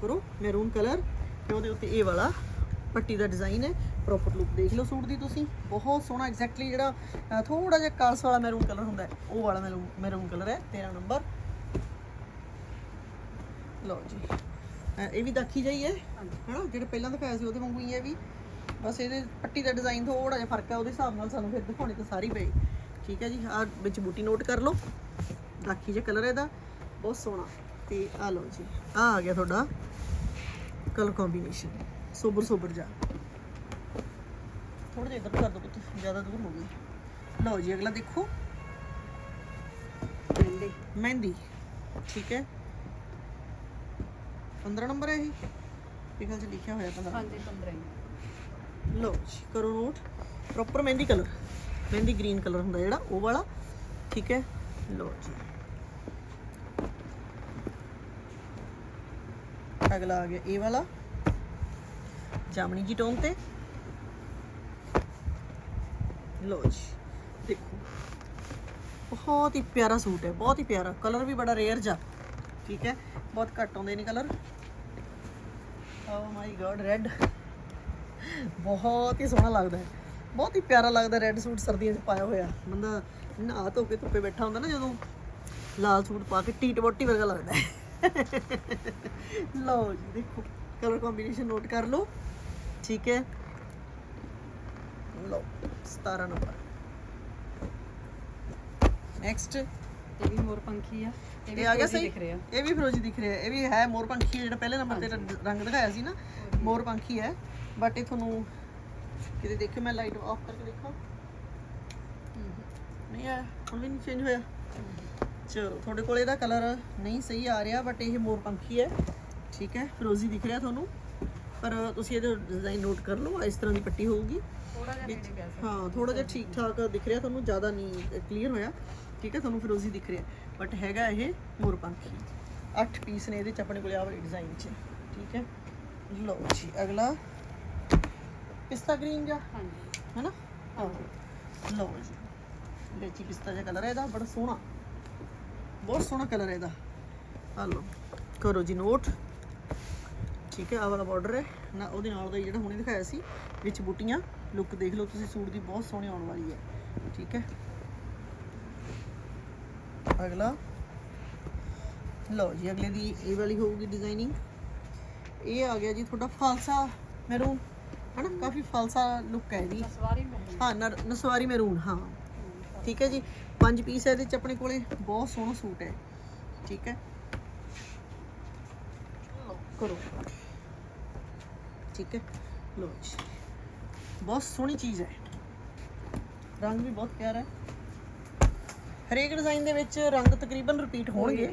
ਕਰੋ ਮੈਰੂਨ ਕਲਰ ਤੇ ਉਹਦੇ ਉੱਤੇ ਇਹ ਵਾਲਾ ਪੱਟੀ ਦਾ ਡਿਜ਼ਾਈਨ ਹੈ। ਪ੍ਰੋਪਰ ਲੁੱਕ ਦੇਖ ਲਓ ਸੂਟ ਦੀ ਤੁਸੀਂ। ਬਹੁਤ ਸੋਹਣਾ ਐਗਜ਼ੈਕਟਲੀ ਜਿਹੜਾ ਅਹ, ਥੋੜਾ ਜਿਹਾ ਕਾਲਸ ਵਾਲਾ ਮੈਰੂਨ ਕਲਰ ਹੁੰਦਾ ਹੈ ਉਹ ਵਾਲਾ ਮੈਰੂਨ ਕਲਰ ਹੈ 13 ਨੰਬਰ। ਲਓ ਜੀ। ਇਹ ਵੀ ਦਾਖੀ ਜਾਈ ਹੈ ਹਨਾ? ਜਿਹੜੇ ਪਹਿਲਾਂ ਦਿਖਾਇਆ ਸੀ ਉਹਦੇ ਵਾਂਗੂ ਹੀ ਹੈ ਵੀ। ਬਸ ਇਹਦੇ ਪੱਟੀ ਦਾ ਡਿਜ਼ਾਈਨ ਥੋੜਾ ਜਿਹਾ ਫ਼ਰਕ ਹੈ ਉਹਦੇ ਹਿਸਾਬ ਨਾਲ ਸਾਨੂੰ ਫਿਰ ਦਿਖਾਉਣੀ ਤਾਂ ਸਾਰੀ ਪਈ। ਠੀਕ ਹੈ ਜੀ ਆ ਵਿੱਚ ਬੂਟੀ ਨੋਟ ਕਰ ਲਓ। ਦਾਖੀ ਜਿਹਾ ਕਲਰ ਇਹਦਾ। ਬਹੁਤ ਸੋਹਣਾ। ਤੇ ਆ ਲਓ ਜੀ ਆ ਆ ਗਿਆ ਤੁਹਾਡਾ ਕਲਰ ਕੰਬੀਨੇਸ਼ਨ ਸੋਬਰ ਸੋਬਰ ਜਾ ਥੋੜਾ ਜਿਹਾ ਇੱਧਰ ਕਰ ਦੋ ਪੁੱਤ ਜ਼ਿਆਦਾ ਦੂਰ ਹੋ ਗਈ। ਲਓ ਜੀ ਅਗਲਾ ਦੇਖੋ। ਮਹਿੰਦੀ। ਮਹਿੰਦੀ। ਠੀਕ ਹੈ। 15 ਨੰਬਰ ਹੈ ਇਹ ਪਿਕਲ 'ਚ ਲਿਖਿਆ ਹੋਇਆ 15 ਹਾਂਜੀ 15 ਹੀ ਲਓ ਜੀ ਕਰੋ ਨੋਟ ਪ੍ਰੋਪਰ ਮਹਿੰਦੀ ਕਲਰ ਮਹਿੰਦੀ ਗ੍ਰੀਨ ਕਲਰ ਹੁੰਦਾ ਜਿਹੜਾ ਉਹ ਵਾਲਾ। ਠੀਕ ਹੈ? ਲਓ ਜੀ। ਅਗਲਾ ਆ ਗਿਆ ਇਹ ਵਾਲਾ। ਜਾਮਣੀ ਜੀ ਟੋਨ ਤੇ। ਲਓ ਜੀ। ਦੇਖੋ। ਬਹੁਤ ਹੀ ਪਿਆਰਾ ਸੂਟ ਹੈ ਬਹੁਤ ਹੀ ਪਿਆਰਾ। ਕਲਰ ਵੀ ਬੜਾ ਰੇਅਰ ਜਾ ਠੀਕ ਹੈ? ਬਹੁਤ ਘੱਟ ਆਉਂਦੇ ਨੇ colour oh my god red ਬਹੁਤ ਹੀ ਸੋਹਣਾ ਲੱਗਦਾ ਹੈ। ਬਹੁਤ ਹੀ ਪਿਆਰਾ ਲੱਗਦਾ ਰੈੱਡ ਸੂਟ ਸਰਦੀਆਂ 'ਚ ਪਾਇਆ ਹੋਇਆ। ਬੰਦਾ ਨਹਾ ਧੋ ਕੇ ਧੁੱਪੇ ਬੈਠਾ ਹੁੰਦਾ ਨਾ ਜਦੋਂ ਲਾਲ ਸੂਟ ਪਾ ਕੇ ਟੀਟ ਬੋਟੀ ਵਰਗਾ ਲੱਗਦਾ ਹੈ। ਲਓ ਜੀ, ਦੇਖੋ ਕਲਰ ਕੰਬੀਨੇਸ਼ਨ ਨੋਟ ਕਰ ਲਓ। ਠੀਕ ਹੈ। ਲਓ 17 ਨੰਬਰ। ਨੈਕਸਟ ਇਹ ਵੀ ਮੋਰ ਪੰਖੀ ਆ। ਇਹ ਆ ਗਿਆ ਸਹੀ? ਇਹ ਵੀ ਫਿਰੋਜ਼ੀ ਦਿਖ ਰਿਹਾ। ਇਹ ਵੀ ਹੈ ਮੋਰ ਪੰਖੀ ਜਿਹੜਾ ਪਹਿਲੇ ਨੰਬਰ ਤੇ ਰੰਗ ਦਿਖਾਇਆ ਸੀ ਨਾ ਮੋਰ ਪੰਖੀ ਹੈ। ਬਟ ਇਹ ਤੁਹਾਨੂੰ ਕਿਤੇ ਦੇਖਿਓ ਮੈਂ ਲਾਈਟ ਆਫ ਕਰਕੇ ਦੇਖਾਂ। ਨਹੀਂ ਆ ਹੁਣ ਵੀ ਨਹੀਂ ਚੇਂਜ ਹੋਇਆ। ਚਲੋ ਤੁਹਾਡੇ ਕੋਲ ਇਹਦਾ ਕਲਰ ਨਹੀਂ ਸਹੀ ਆ ਰਿਹਾ ਬਟ ਇਹ ਮੋਰ ਪੰਖੀ ਹੈ। ਠੀਕ ਹੈ ਫਿਰੋਜ਼ੀ ਦਿਖ ਰਿਹਾ ਤੁਹਾਨੂੰ। ਪਰ ਤੁਸੀਂ ਇਹਦਾ ਡਿਜ਼ਾਈਨ ਨੋਟ ਕਰ ਲਓ ਇਸ ਤਰ੍ਹਾਂ ਦੀ ਪੱਟੀ ਹੋਊਗੀ। ਥੋੜਾ ਜਿਹਾ ਹਾਂ ਥੋੜਾ ਜਿਹਾ ਠੀਕ ਠਾਕ ਦਿਖ ਰਿਹਾ ਤੁਹਾਨੂੰ ਜ਼ਿਆਦਾ ਨਹੀਂ ਕਲੀਅਰ ਹੋਇਆ। ਠੀਕ ਹੈ ਤੁਹਾਨੂੰ ਫਿਰੋਜ਼ੀ ਦਿਖ ਰਿਹਾ ਬਟ ਹੈਗਾ ਇਹ ਮੋਰਪੰਖੀ 8 ਪੀਸ ਨੇ ਇਹਦੇ ਚ ਆਪਣੇ ਕੋਲ ਆਹ ਡਿਜ਼ਾਈਨ ਚ। ਠੀਕ ਹੈ। ਲਓ ਜੀ ਅਗਲਾ। ਪਿਸਤਾ ਗ੍ਰੀਨ ਜਾਂ ਹਾਂਜੀ। ਹੈਨਾ? ਹਾਂ ਲਓ ਜੀ। ਲੈਚੀ ਪਿਸਤਾ ਜਿਹਾ ਕਲਰ ਹੈ ਇਹਦਾ ਬੜਾ ਸੋਹਣਾ। ਬਹੁਤ ਸੋਹਣਾ ਕਲਰ ਹੈ ਇਹਦਾ। ਆ ਲਓ। ਕਰੋ ਜੀ ਨੋਟ ਠੀਕ ਹੈ ਆਹ ਵਾਲਾ ਬਾਰਡਰ ਹੈ। ਨਾ ਉਹਦੇ ਨਾਲ ਦਾ ਜਿਹੜਾ ਹੁਣੇ ਦਿਖਾਇਆ ਸੀ ਵਿੱਚ ਬੂਟੀਆਂ। ਲੁੱਕ ਦੇਖ ਲਓ ਤੁਸੀਂ ਸੂਟ ਦੀ ਬਹੁਤ ਸੋਹਣੀ ਆਉਣ ਵਾਲੀ ਹੈ। ਠੀਕ ਹੈ। ਅਗਲਾ। ਲਓ ਜੀ ਅਗਲੇ ਦੀ ਇਹ ਵਾਲੀ ਹੋਊਗੀ ਡਿਜ਼ਾਈਨਿੰਗ ਇਹ ਆ ਗਿਆ ਜੀ ਤੁਹਾਡਾ ਫਾਲਸਾ ਮੈਰੂਨ ਹਨਾ? ਕਾਫੀ ਫਾਲਸਾ ਲੁੱਕ ਹੈ ਇਹਦੀ। ਸਵਾਰੀ ਮੋਰ ਹਾਂ ਨਸਵਾਰੀ ਮੈਰੂਨ ਹਾਂ। ਠੀਕ ਹੈ ਜੀ? ਪੰਜ ਪੀਸ ਹੈ ਇਹਦੇ ਚ ਆਪਣੇ ਕੋਲੇ। ਬਹੁਤ ਸੋਹਣਾ ਸੂਟ ਹੈ। ਠੀਕ ਹੈ? ਕਰੋ। ਠੀਕ ਹੈ? ਲੋ ਜੀ। ਬਹੁਤ ਸੋਹਣੀ ਚੀਜ਼ ਹੈ। ਰੰਗ ਵੀ ਬਹੁਤ ਪਿਆਰਾ ਹੈ। ਹਰੇਕ ਡਿਜ਼ਾਈਨ ਦੇ ਵਿੱਚ ਰੰਗ ਤਕਰੀਬਨ ਰਿਪੀਟ ਹੋਣਗੇ।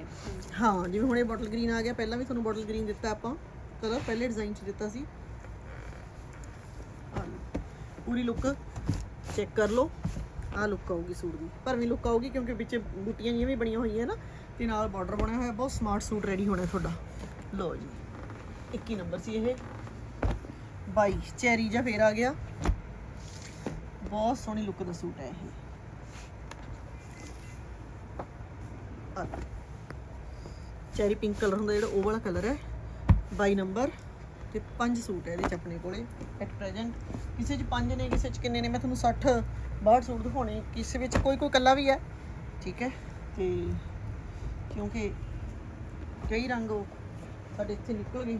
ਹਾਂ ਜਿਵੇਂ ਹੁਣ ਇਹ ਬੋਟਲ ਗ੍ਰੀਨ ਆ ਗਿਆ ਪਹਿਲਾਂ ਵੀ ਤੁਹਾਨੂੰ ਬੋਟਲ ਗ੍ਰੀਨ ਦਿੱਤਾ ਆਪਾਂ। ਕਲਰ ਪਹਿਲੇ ਡਿਜ਼ਾਈਨ 'ਚ ਦਿੱਤਾ ਸੀ। ਪੂਰੀ ਲੁੱਕ ਚੈੱਕ ਕਰ ਲਓ। ਆਹ ਲੁੱਕ ਆਊਗੀ ਸੂਟ ਦੀ। ਭਰਵੀਂ ਲੁੱਕ ਆਊਗੀ ਕਿਉਂਕਿ ਵਿੱਚ ਬੂਟੀਆਂ ਜਿਹੀਆਂ ਵੀ ਬਣੀਆਂ ਹੋਈਆਂ ਨਾ ਤੇ ਨਾਲ ਬਾਰਡਰ ਬਣਿਆ ਹੋਇਆ ਬਹੁਤ ਸਮਾਰਟ ਸੂਟ ਰੈਡੀ ਹੋਣਾ ਤੁਹਾਡਾ। ਲਓ ਜੀ 21 ਨੰਬਰ ਸੀ ਇਹ। 22 ਚੈਰੀ ਜਾਂ ਫੇਰ ਆ ਗਿਆ। ਬਹੁਤ ਸੋਹਣੀ ਲੁੱਕ ਦਾ ਸੂਟ ਹੈ ਇਹ। ਚੈਰੀ ਪਿੰਕ ਕਲਰ ਹੁੰਦਾ ਜਿਹੜਾ ਉਹ ਵਾਲਾ ਕਲਰ ਹੈ। 22 ਨੰਬਰ ਤੇ ਪੰਜ ਸੂਟ ਹੈ ਇਹਦੇ ਚ ਆਪਣੇ ਕੋਲੇ। ਐਟ ਪ੍ਰੈਜ਼ੈਂਟ ਕਿਸੇ ਚ ਪੰਜ ਨੇ ਕਿਸੇ ਚ ਕਿੰਨੇ ਨੇ? ਮੈਂ ਤੁਹਾਨੂੰ 60 62 ਸੂਟ ਦਿਖਾਉਣੇ। ਕਿਸੇ ਵਿੱਚ ਕੋਈ ਕੋਈ ਕੱਲਾ ਵੀ ਹੈ। ਠੀਕ ਹੈ। ਤੇ ਕਿਉਂਕਿ ਕਈ ਰੰਗ ਉਹ ਸਾਡੇ ਇੱਥੇ ਨਿਕਲ ਗਏ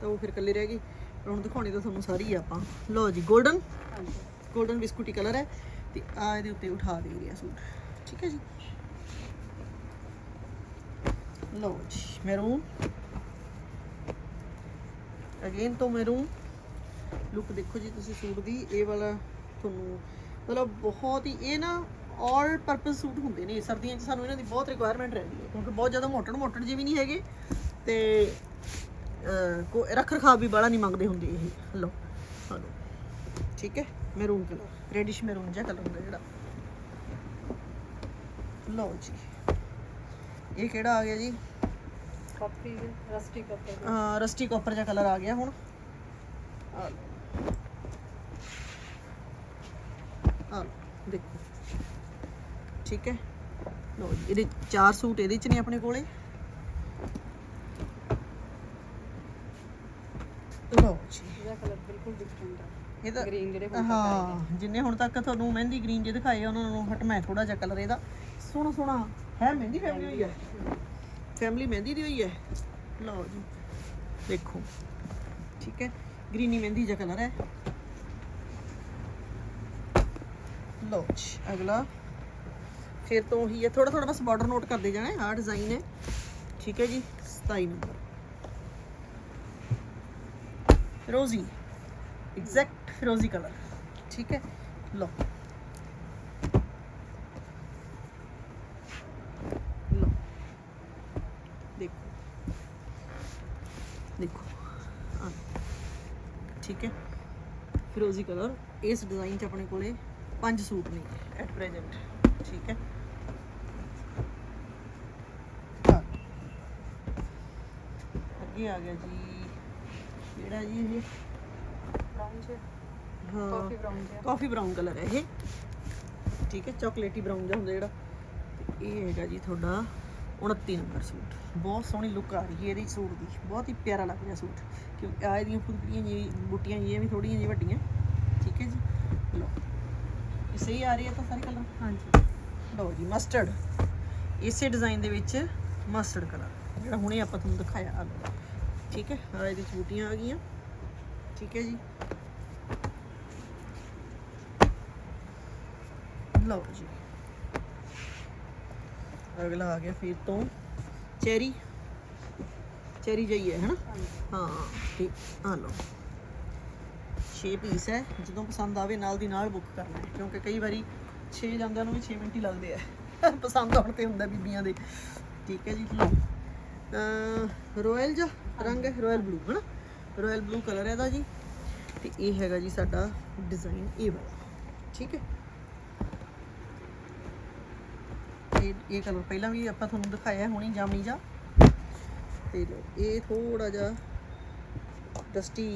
ਤਾਂ ਉਹ ਫਿਰ ਕੱਲੇ ਰਹਿ ਗਏ। ਪਰ ਹੁਣ ਦਿਖਾਉਣੇ ਤਾਂ ਤੁਹਾਨੂੰ ਸਾਰੀ ਆ ਆਪਾਂ। ਲਓ ਜੀ 골ਡਨ 골ਡਨ ਬਿਸਕੁਟੀ ਕਲਰ ਹੈ। ਤੇ ਆ ਇਹਦੇ ਉੱਤੇ ਉਠਾ ਦੇ ਰਿਹਾ ਸੂਟ। ਠੀਕ ਹੈ ਜੀ। ਲਓ ਜੀ ਮੈਰੂਨ ਅਗੇਨ ਤੋਂ ਮੈਰੂਨ ਲੁੱਕ ਦੇਖੋ ਜੀ, ਤੁਸੀਂ ਸੂਟ ਦੀ ਇਹ ਵਾਲਾ ਤੁਹਾਨੂੰ, ਮਤਲਬ ਬਹੁਤ ਹੀ, ਇਹ ਨਾ ਆਲ ਪਰਪਸ ਸੂਟ ਹੁੰਦੇ ਨੇ, ਸਰਦੀਆਂ 'ਚ ਸਾਨੂੰ ਇਹਨਾਂ ਦੀ ਬਹੁਤ ਰਿਕੁਆਇਰਮੈਂਟ ਰਹਿੰਦੀ ਹੈ, ਕਿਉਂਕਿ ਬਹੁਤ ਜ਼ਿਆਦਾ ਮੋਟਣ ਮੋਟਣ ਜਿਹੇ ਵੀ ਨਹੀਂ ਹੈਗੇ, ਤੇ ਕੋ, ਰੱਖ ਰਖਾਵ ਵੀ ਬਾਹਲਾ ਨਹੀਂ ਮੰਗਦੇ ਹੁੰਦੇ ਇਹ, ਲਓ ਹਾਂ ਠੀਕ ਹੈ ਮੈਰੂਨ ਕਲਰ ਰੈਡਿਸ਼ ਮੈਰੂਨ ਜਿਹਾ ਕਲਰ ਹੁੰਦਾ ਜਿਹੜਾ। ਲਓ ਜੀ। ਇਹ ਕਿਹੜਾ ਆ ਗਿਆ ਜੀ? ਕਾਫੀ ਰਸਟੀ ਕੱਪੜੇ ਅਹ ਰਸਟੀ ਕਾਪਰ ਜਿਹਾ ਕਲਰ ਆ ਗਿਆ ਹੁਣ। ਆ ਆ ਦੇਖੋ। ਠੀਕ ਹੈ? ਜੀ ਇਹਦੇ ਚਾਰ ਸੂਟ ਇਹਦੇ ਚ ਨੇ ਆਪਣੇ ਕੋਲੇ। ਲਓ ਜੀ। ਇਹਦਾ ਕਲਰ ਬਿਲਕੁਲ ਡਿਫਰੈਂਟ ਹੈ ਇਹਦਾ ਗ੍ਰੀਨ ਜਿਹੜੇ ਹਾਂ ਜਿੰਨੇ ਹੁਣ ਤੱਕ ਤੁਹਾਨੂੰ ਮਹਿੰਦੀ ਗ੍ਰੀਨ ਜੇ ਦਿਖਾਏ ਆ, ਉਹਨਾਂ ਨੂੰ ਹਟਮਾ ਥੋੜਾ ਜਿਹਾ ਕਲਰ ਇਹਦਾ। ਸੋਹਣਾ ਸੋਹਣਾ ਹੈ ਮਹਿੰਦੀ ਫੈਮਿਲੀ ਹੋਈ ਹੈ ਫੈਮਿਲੀ ਮਹਿੰਦੀ ਦੀ ਹੋਈ ਹੈ ਲਓ ਜੀ ਦੇਖੋ ਠੀਕ ਹੈ ਗ੍ਰੀਨੀ ਮਹਿੰਦੀ ਜਿਹਾ ਕਲਰ ਹੈ ਲਓ ਜੀ ਅਗਲਾ ਫਿਰ ਤੋਂ ਹੀ ਹੈ ਥੋੜਾ ਥੋੜਾ ਬਸ ਬਾਰਡਰ ਨੋਟ ਕਰਦੇ ਜਾਣਾ ਆਹ ਡਿਜ਼ਾਈਨ ਹੈ ਠੀਕ ਹੈ ਜੀ 27 ਨੰਬਰ ਫਿਰੋਜ਼ੀ ਐਗਜ਼ੈਕਟ ਫਿਰੋਜ਼ੀ ਕਲਰ ਠੀਕ ਹੈ ਲਓ ਲਓ ਦੇਖੋ ਦੇਖੋ ਆਹ ਠੀਕ ਹੈ ਫਿਰੋਜ਼ੀ ਕਲਰ ਇਸ ਡਿਜ਼ਾਈਨ 'ਚ ਆਪਣੇ ਕੋਲੇ ਪੰਜ ਸੂਟ ਨੇ ਐਟ ਪ੍ਰੈਜ਼ੈਂਟ ਠੀਕ ਹੈ ਆਹ। ਅੱਗੇ ਆ ਗਿਆ ਜੀ ਕਿਹੜਾ ਜੀ ਇਹ ਬ੍ਰਾਊਨ ਚ ਹਾਂ ਕਾਫੀ ਬ੍ਰਾਊਨ ਚ ਕਾਫੀ ਬਰਾਊਨ ਕਲਰ ਹੈ ਇਹ ਠੀਕ ਹੈ ਚਾਕਲੇਟੀ ਬਰਾਊਨ ਜਿਹਾ ਹੁੰਦਾ ਜਿਹੜਾ। ਤੇ ਇਹ ਹੈਗਾ ਜੀ ਤੁਹਾਡਾ 29 ਨੰਬਰ ਸੂਟ। ਬਹੁਤ ਸੋਹਣੀ ਲੁੱਕ ਆ ਰਹੀ ਹੈ ਇਹਦੀ ਸੂਟ ਦੀ। ਬਹੁਤ ਹੀ ਪਿਆਰਾ ਲੱਗ ਰਿਹਾ ਸੂਟ। ਕਿਉਂਕਿ ਆ ਇਹਦੀਆਂ ਫੁਲਕੀਆਂ ਜੀ ਬੂਟੀਆਂ ਜੀ ਵੀ ਥੋੜੀਆਂ ਜੀ ਵੱਡੀਆਂ। ਠੀਕ ਹੈ ਜੀ? ਲਓ। ਇਹ ਸਹੀ ਆ ਰਹੀ ਹੈ ਤਾਂ ਸਾਰੇ ਕਲਰ ਹਾਂਜੀ। ਲਓ ਜੀ ਮਸਟਰਡ ਇਸੇ ਡਿਜ਼ਾਈਨ ਦੇ ਵਿੱਚ ਮਸਟਰਡ ਕਲਰ ਜਿਹੜਾ ਹੁਣੇ ਆਪਾਂ ਤੁਹਾਨੂੰ ਦਿਖਾਇਆ ਆ ਲਓ। ਠੀਕ ਹੈ? ਆ ਇਹਦੇ ਚ ਬੂਟੀਆਂ ਆ ਗਈਆਂ। ਠੀਕ ਹੈ ਜੀ? ਲਓ ਜੀ। ਅਗਲਾ ਆ ਗਿਆ ਫਿਰ ਤੋਂ। ਚੈਰੀ। ਚੈਰੀ ਜਈ ਹੈ, ਹਨਾ? ਹਾਂਜੀ ਹਾਂ ਠੀਕ ਆ ਲਓ। 6 ਪੀਸ ਹੈ, ਜਦੋਂ ਪਸੰਦ ਆਵੇ ਨਾਲ ਦੀ ਨਾਲ ਬੁੱਕ ਕਰਨਾ ਹੈ, ਕਿਉਂਕਿ ਕਈ ਵਾਰੀ 6 ਜਾਂਦਿਆਂ ਨੂੰ ਵੀ 6 ਮਿੰਟ ਹੀ ਲੱਗਦੇ ਆ। ਪਸੰਦ ਆਉਣ ਤੇ ਹੁੰਦਾ ਬੀਬੀਆਂ ਦੇ। ਠੀਕ ਹੈ ਜੀ। ਲਓ। ਰੋਇਲ ਜਾ ਰੰਗ ਹੈ ਰੋਇਲ ਬਲੂ ਹੈ ਨਾ ਰੋਇਲ ਬਲੂ ਕਲਰ ਹੈ ਇਹਦਾ ਜੀ। ਤੇ ਇਹ ਹੈਗਾ ਜੀ ਸਾਡਾ ਡਿਜ਼ਾਈਨ ਇਹ ਵਾਲਾ। ਠੀਕ ਹੈ। ਇਹ ਕਲਰ ਪਹਿਲਾਂ ਵੀ ਆਪਾਂ ਤੁਹਾਨੂੰ ਦਿਖਾਇਆ ਹੁਣੀ ਜਾਮਨੀ ਜਾ। ਤੇ ਲਓ, ਇਹ ਥੋੜਾ ਜਿਹਾ ਡਸਟੀ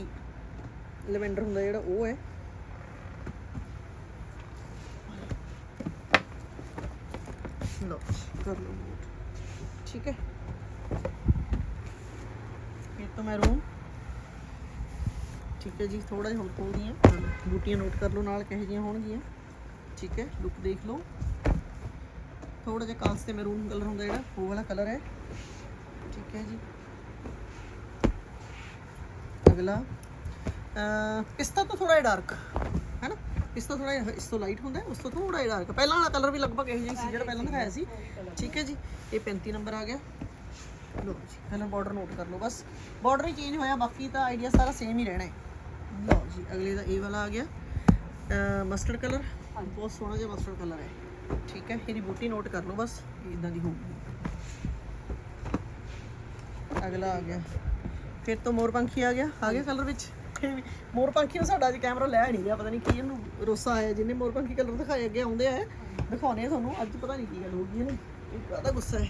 ਲੈਵੈਂਡਰ ਹੁੰਦਾ ਜਿਹੜਾ ਉਹ ਹੈ। ਲਓ ਕਰ ਲਓ ਠੀਕ ਹੈ। ਇਹ ਤਾਂ ਮੈਰੂਨ ਠੀਕ ਹੈ ਜੀ ਥੋੜਾ ਜਿਹਾ ਹੋਰ ਖੋਲਦੀ ਹਾਂ। ਬੂਟੀਆਂ ਨੋਟ ਕਰ ਲਓ ਨਾਲ ਕਿਹੋ ਜਿਹੀਆਂ ਹੋਣਗੀਆਂ। ਠੀਕ ਹੈ ਲੁੱਕ ਦੇਖ ਲਓ। ਥੋੜਾ ਜਿਹਾ ਕਾਂਸ ਤੇ ਮੈਰੂਨ ਕਲਰ ਹੁੰਦਾ ਜਿਹੜਾ ਉਹ ਵਾਲਾ ਕਲਰ ਹੈ। ਠੀਕ ਹੈ ਜੀ। ਅਗਲਾ ਪਿਸਤਾ ਤੋਂ ਥੋੜਾ ਡਾਰਕ ਹੈ ਨਾ? ਪਿਸਤਾ ਥੋੜਾ ਇਸ ਤੋਂ ਲਾਈਟ ਹੁੰਦਾ ਉਸ ਤੋਂ ਥੋੜਾ ਡਾਰਕ ਪਹਿਲਾਂ ਵਾਲਾ ਕਲਰ ਵੀ ਲਗਭਗ ਇਹੋ ਜਿਹਾ ਸੀ ਜਿਹੜਾ ਪਹਿਲਾਂ ਦਿਖਾਇਆ ਸੀ। ਠੀਕ ਹੈ ਜੀ। ਇਹ 35 ਨੰਬਰ ਆ ਗਿਆ। ਲਓ ਜੀ ਪਹਿਲਾਂ ਬਾਰਡਰ ਨੋਟ ਕਰ ਲਓ ਬਸ। ਬਾਰਡਰ ਹੀ ਚੇਂਜ ਹੋਇਆ ਬਾਕੀ ਤਾਂ ਆਈਡੀਆ ਸਾਰਾ ਸੇਮ ਹੀ ਰਹਿਣਾ ਹੈ। ਲਓ ਜੀ ਅਗਲੇ ਦਾ ਇਹ ਵਾਲਾ ਆ ਗਿਆ। ਮਸਟਰਡ ਕਲਰ ਬਹੁਤ ਸੋਹਣਾ ਜਿਹਾ ਮਸਟਰਡ ਕਲਰ ਹੈ। ਠੀਕ ਹੈ, ਇਹਦੀ ਬੂਟੀ ਨੋਟ ਕਰ ਲਓ ਬਸ ਇਦਾਂ ਦੀ ਹੋਊਗੀ। ਅਗਲਾ ਆ ਗਿਆ। ਫਿਰ ਤੋਂ ਮੋਰ ਪੰਖੀ ਆ ਗਿਆ ਆ ਗਿਆ ਕਲਰ ਵਿੱਚ? ਇਹ ਮੋਰ ਪੰਖੀ ਨੂੰ ਸਾਡਾ ਅੱਜ ਕੈਮਰਾ ਲੈ ਨਹੀਂ ਰਿਹਾ ਪਤਾ ਨਹੀਂ ਕੀ ਇਹਨੂੰ ਰੋਸਾ ਆਇਆ, ਜਿਹਨੇ ਮੋਰ ਪੰਖੀ ਕਲਰ ਦਿਖਾਏ, ਅੱਗੇ ਆਉਂਦੇ ਆ। ਦਿਖਾਉਣੇ ਆ ਤੁਹਾਨੂੰ, ਅੱਜ ਪਤਾ ਨਹੀਂ ਕੀ ਗੱਲ ਹੋ ਗਈ ਇਹਨੂੰ ਇਹ ਕਾਹਦਾ ਗੁੱਸਾ ਹੈ।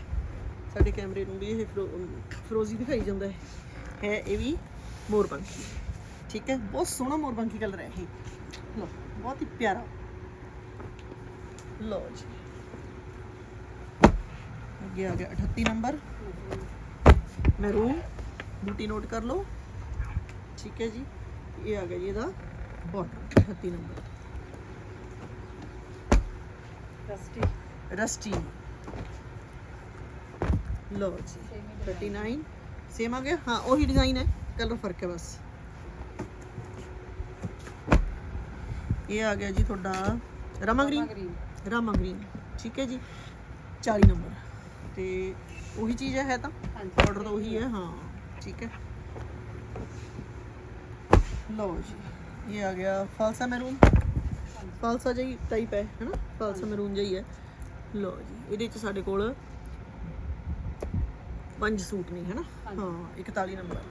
ਸਾਡੇ ਕੈਮਰੇ ਨੂੰ ਵੀ ਇਹ ਫਿਰੋ- ਫਿਰੋਜ਼ੀ ਦਿਖਾਈ ਜਾਂਦਾ ਹੈ। ਹੈ ਇਹ ਵੀ ਮੋਰ ਪੰਖੀ। ਠੀਕ ਹੈ, ਬਹੁਤ ਸੋਹਣਾ ਮੋਰ ਪੰਖੀ ਕਲਰ ਹੈ ਇਹ। ਲਓ, ਬਹੁਤ ਹੀ ਪਿਆਰਾ। ਲਓ ਜੀ ਅੱਗੇ ਆ ਗਿਆ 38 ਨੰਬਰ ਮੈਰੂਨ ਬੂਟੀ ਨੋਟ ਕਰ ਲਓ ਠੀਕ ਹੈ ਜੀ ਇਹ ਆ ਗਿਆ ਜੀ ਇਹਦਾ ਬਾਰਡਰ 38 ਨੰਬਰ ਰਸਟੀ ਰਸਟੀ ਲਓ ਜੀ 39 ਸੇਮ ਆ ਗਿਆ ਹਾਂ ਉਹੀ ਡਿਜ਼ਾਈਨ ਹੈ ਕਲਰ ਫ਼ਰਕ ਹੈ ਬਸ ਇਹ ਆ ਗਿਆ ਜੀ ਤੁਹਾਡਾ ਰਮਾ ਗ੍ਰੀਨ ਗ੍ਰੀਨ ਰਾਮਾ ਗ੍ਰੀਨ ਠੀਕ ਹੈ ਜੀ? 40 ਨੰਬਰ। ਤੇ ਉਹੀ ਚੀਜ਼ ਹੈ ਹੈ ਤਾਂ? ਆਰਡਰ ਤਾਂ ਉਹੀ ਹੈ ਹਾਂ। ਠੀਕ ਹੈ। ਲਓ ਜੀ ਇਹ ਆ ਗਿਆ ਫਾਲਸਾ ਮੈਰੂਨ। ਫਾਲਸਾ ਜਿਹੀ ਟਾਈਪ ਹੈ ਹੈਨਾ ਫਾਲਸਾ ਮੈਰੂਨ ਜਿਹੀ ਹੈ। ਲਓ ਜੀ ਇਹਦੇ ਚ ਸਾਡੇ ਕੋਲ ਪੰਜ ਸੂਟ ਨੇ ਹੈਨਾ ਹਾਂਜੀ। ਹਾਂ 41 ਨੰਬਰ।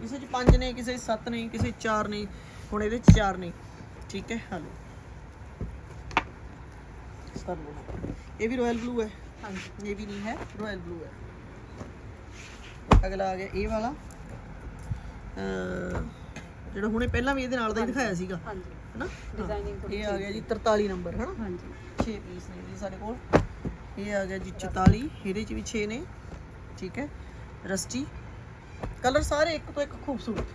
ਕਿਸੇ ਚ ਪੰਜ ਨੇ ਕਿਸੇ ਚ ਸੱਤ ਨੇ ਕਿਸੇ ਚ ਚਾਰ ਨੇ ਹੁਣ ਇਹਦੇ ਚ ਚਾਰ ਨੇ। ਠੀਕ ਹੈ ਹਲੋ। ਇਹ ਵੀ ਰਾਇਲ ਬਲੂ ਹੈ। ਹਾਂਜੀ। ਇਹ ਵੀ ਨਹੀਂ ਹੈ ਰਾਇਲ ਬਲੂ ਹੈ। ਅਗਲਾ ਆ ਗਿਆ ਇਹ ਵਾਲਾ। ਜਿਹੜਾ ਹੁਣੇ ਪਹਿਲਾਂ ਵੀ ਇਹਦੇ ਨਾਲ ਦਾ ਹੀ ਦਿਖਾਇਆ ਸੀਗਾ। ਹਾਂਜੀ। ਹੈਨਾ? ਥੋੜ੍ਹੀ ਇਹ ਆ ਗਿਆ ਜੀ 43 ਨੰਬਰ ਹੈਨਾ? ਹਾਂਜੀ। 6 ਪੀਸ ਨੇ ਜੀ ਸਾਡੇ ਕੋਲ। ਇਹ ਆ ਗਿਆ ਜੀ 44 ਇਹਦੇ ਚ ਵੀ 6 ਨੇ। ਠੀਕ ਹੈ। ਰਸਟੀ ਕਲਰ ਸਾਰੇ ਇੱਕ ਤੋਂ ਇੱਕ ਖੂਬਸੂਰਤ।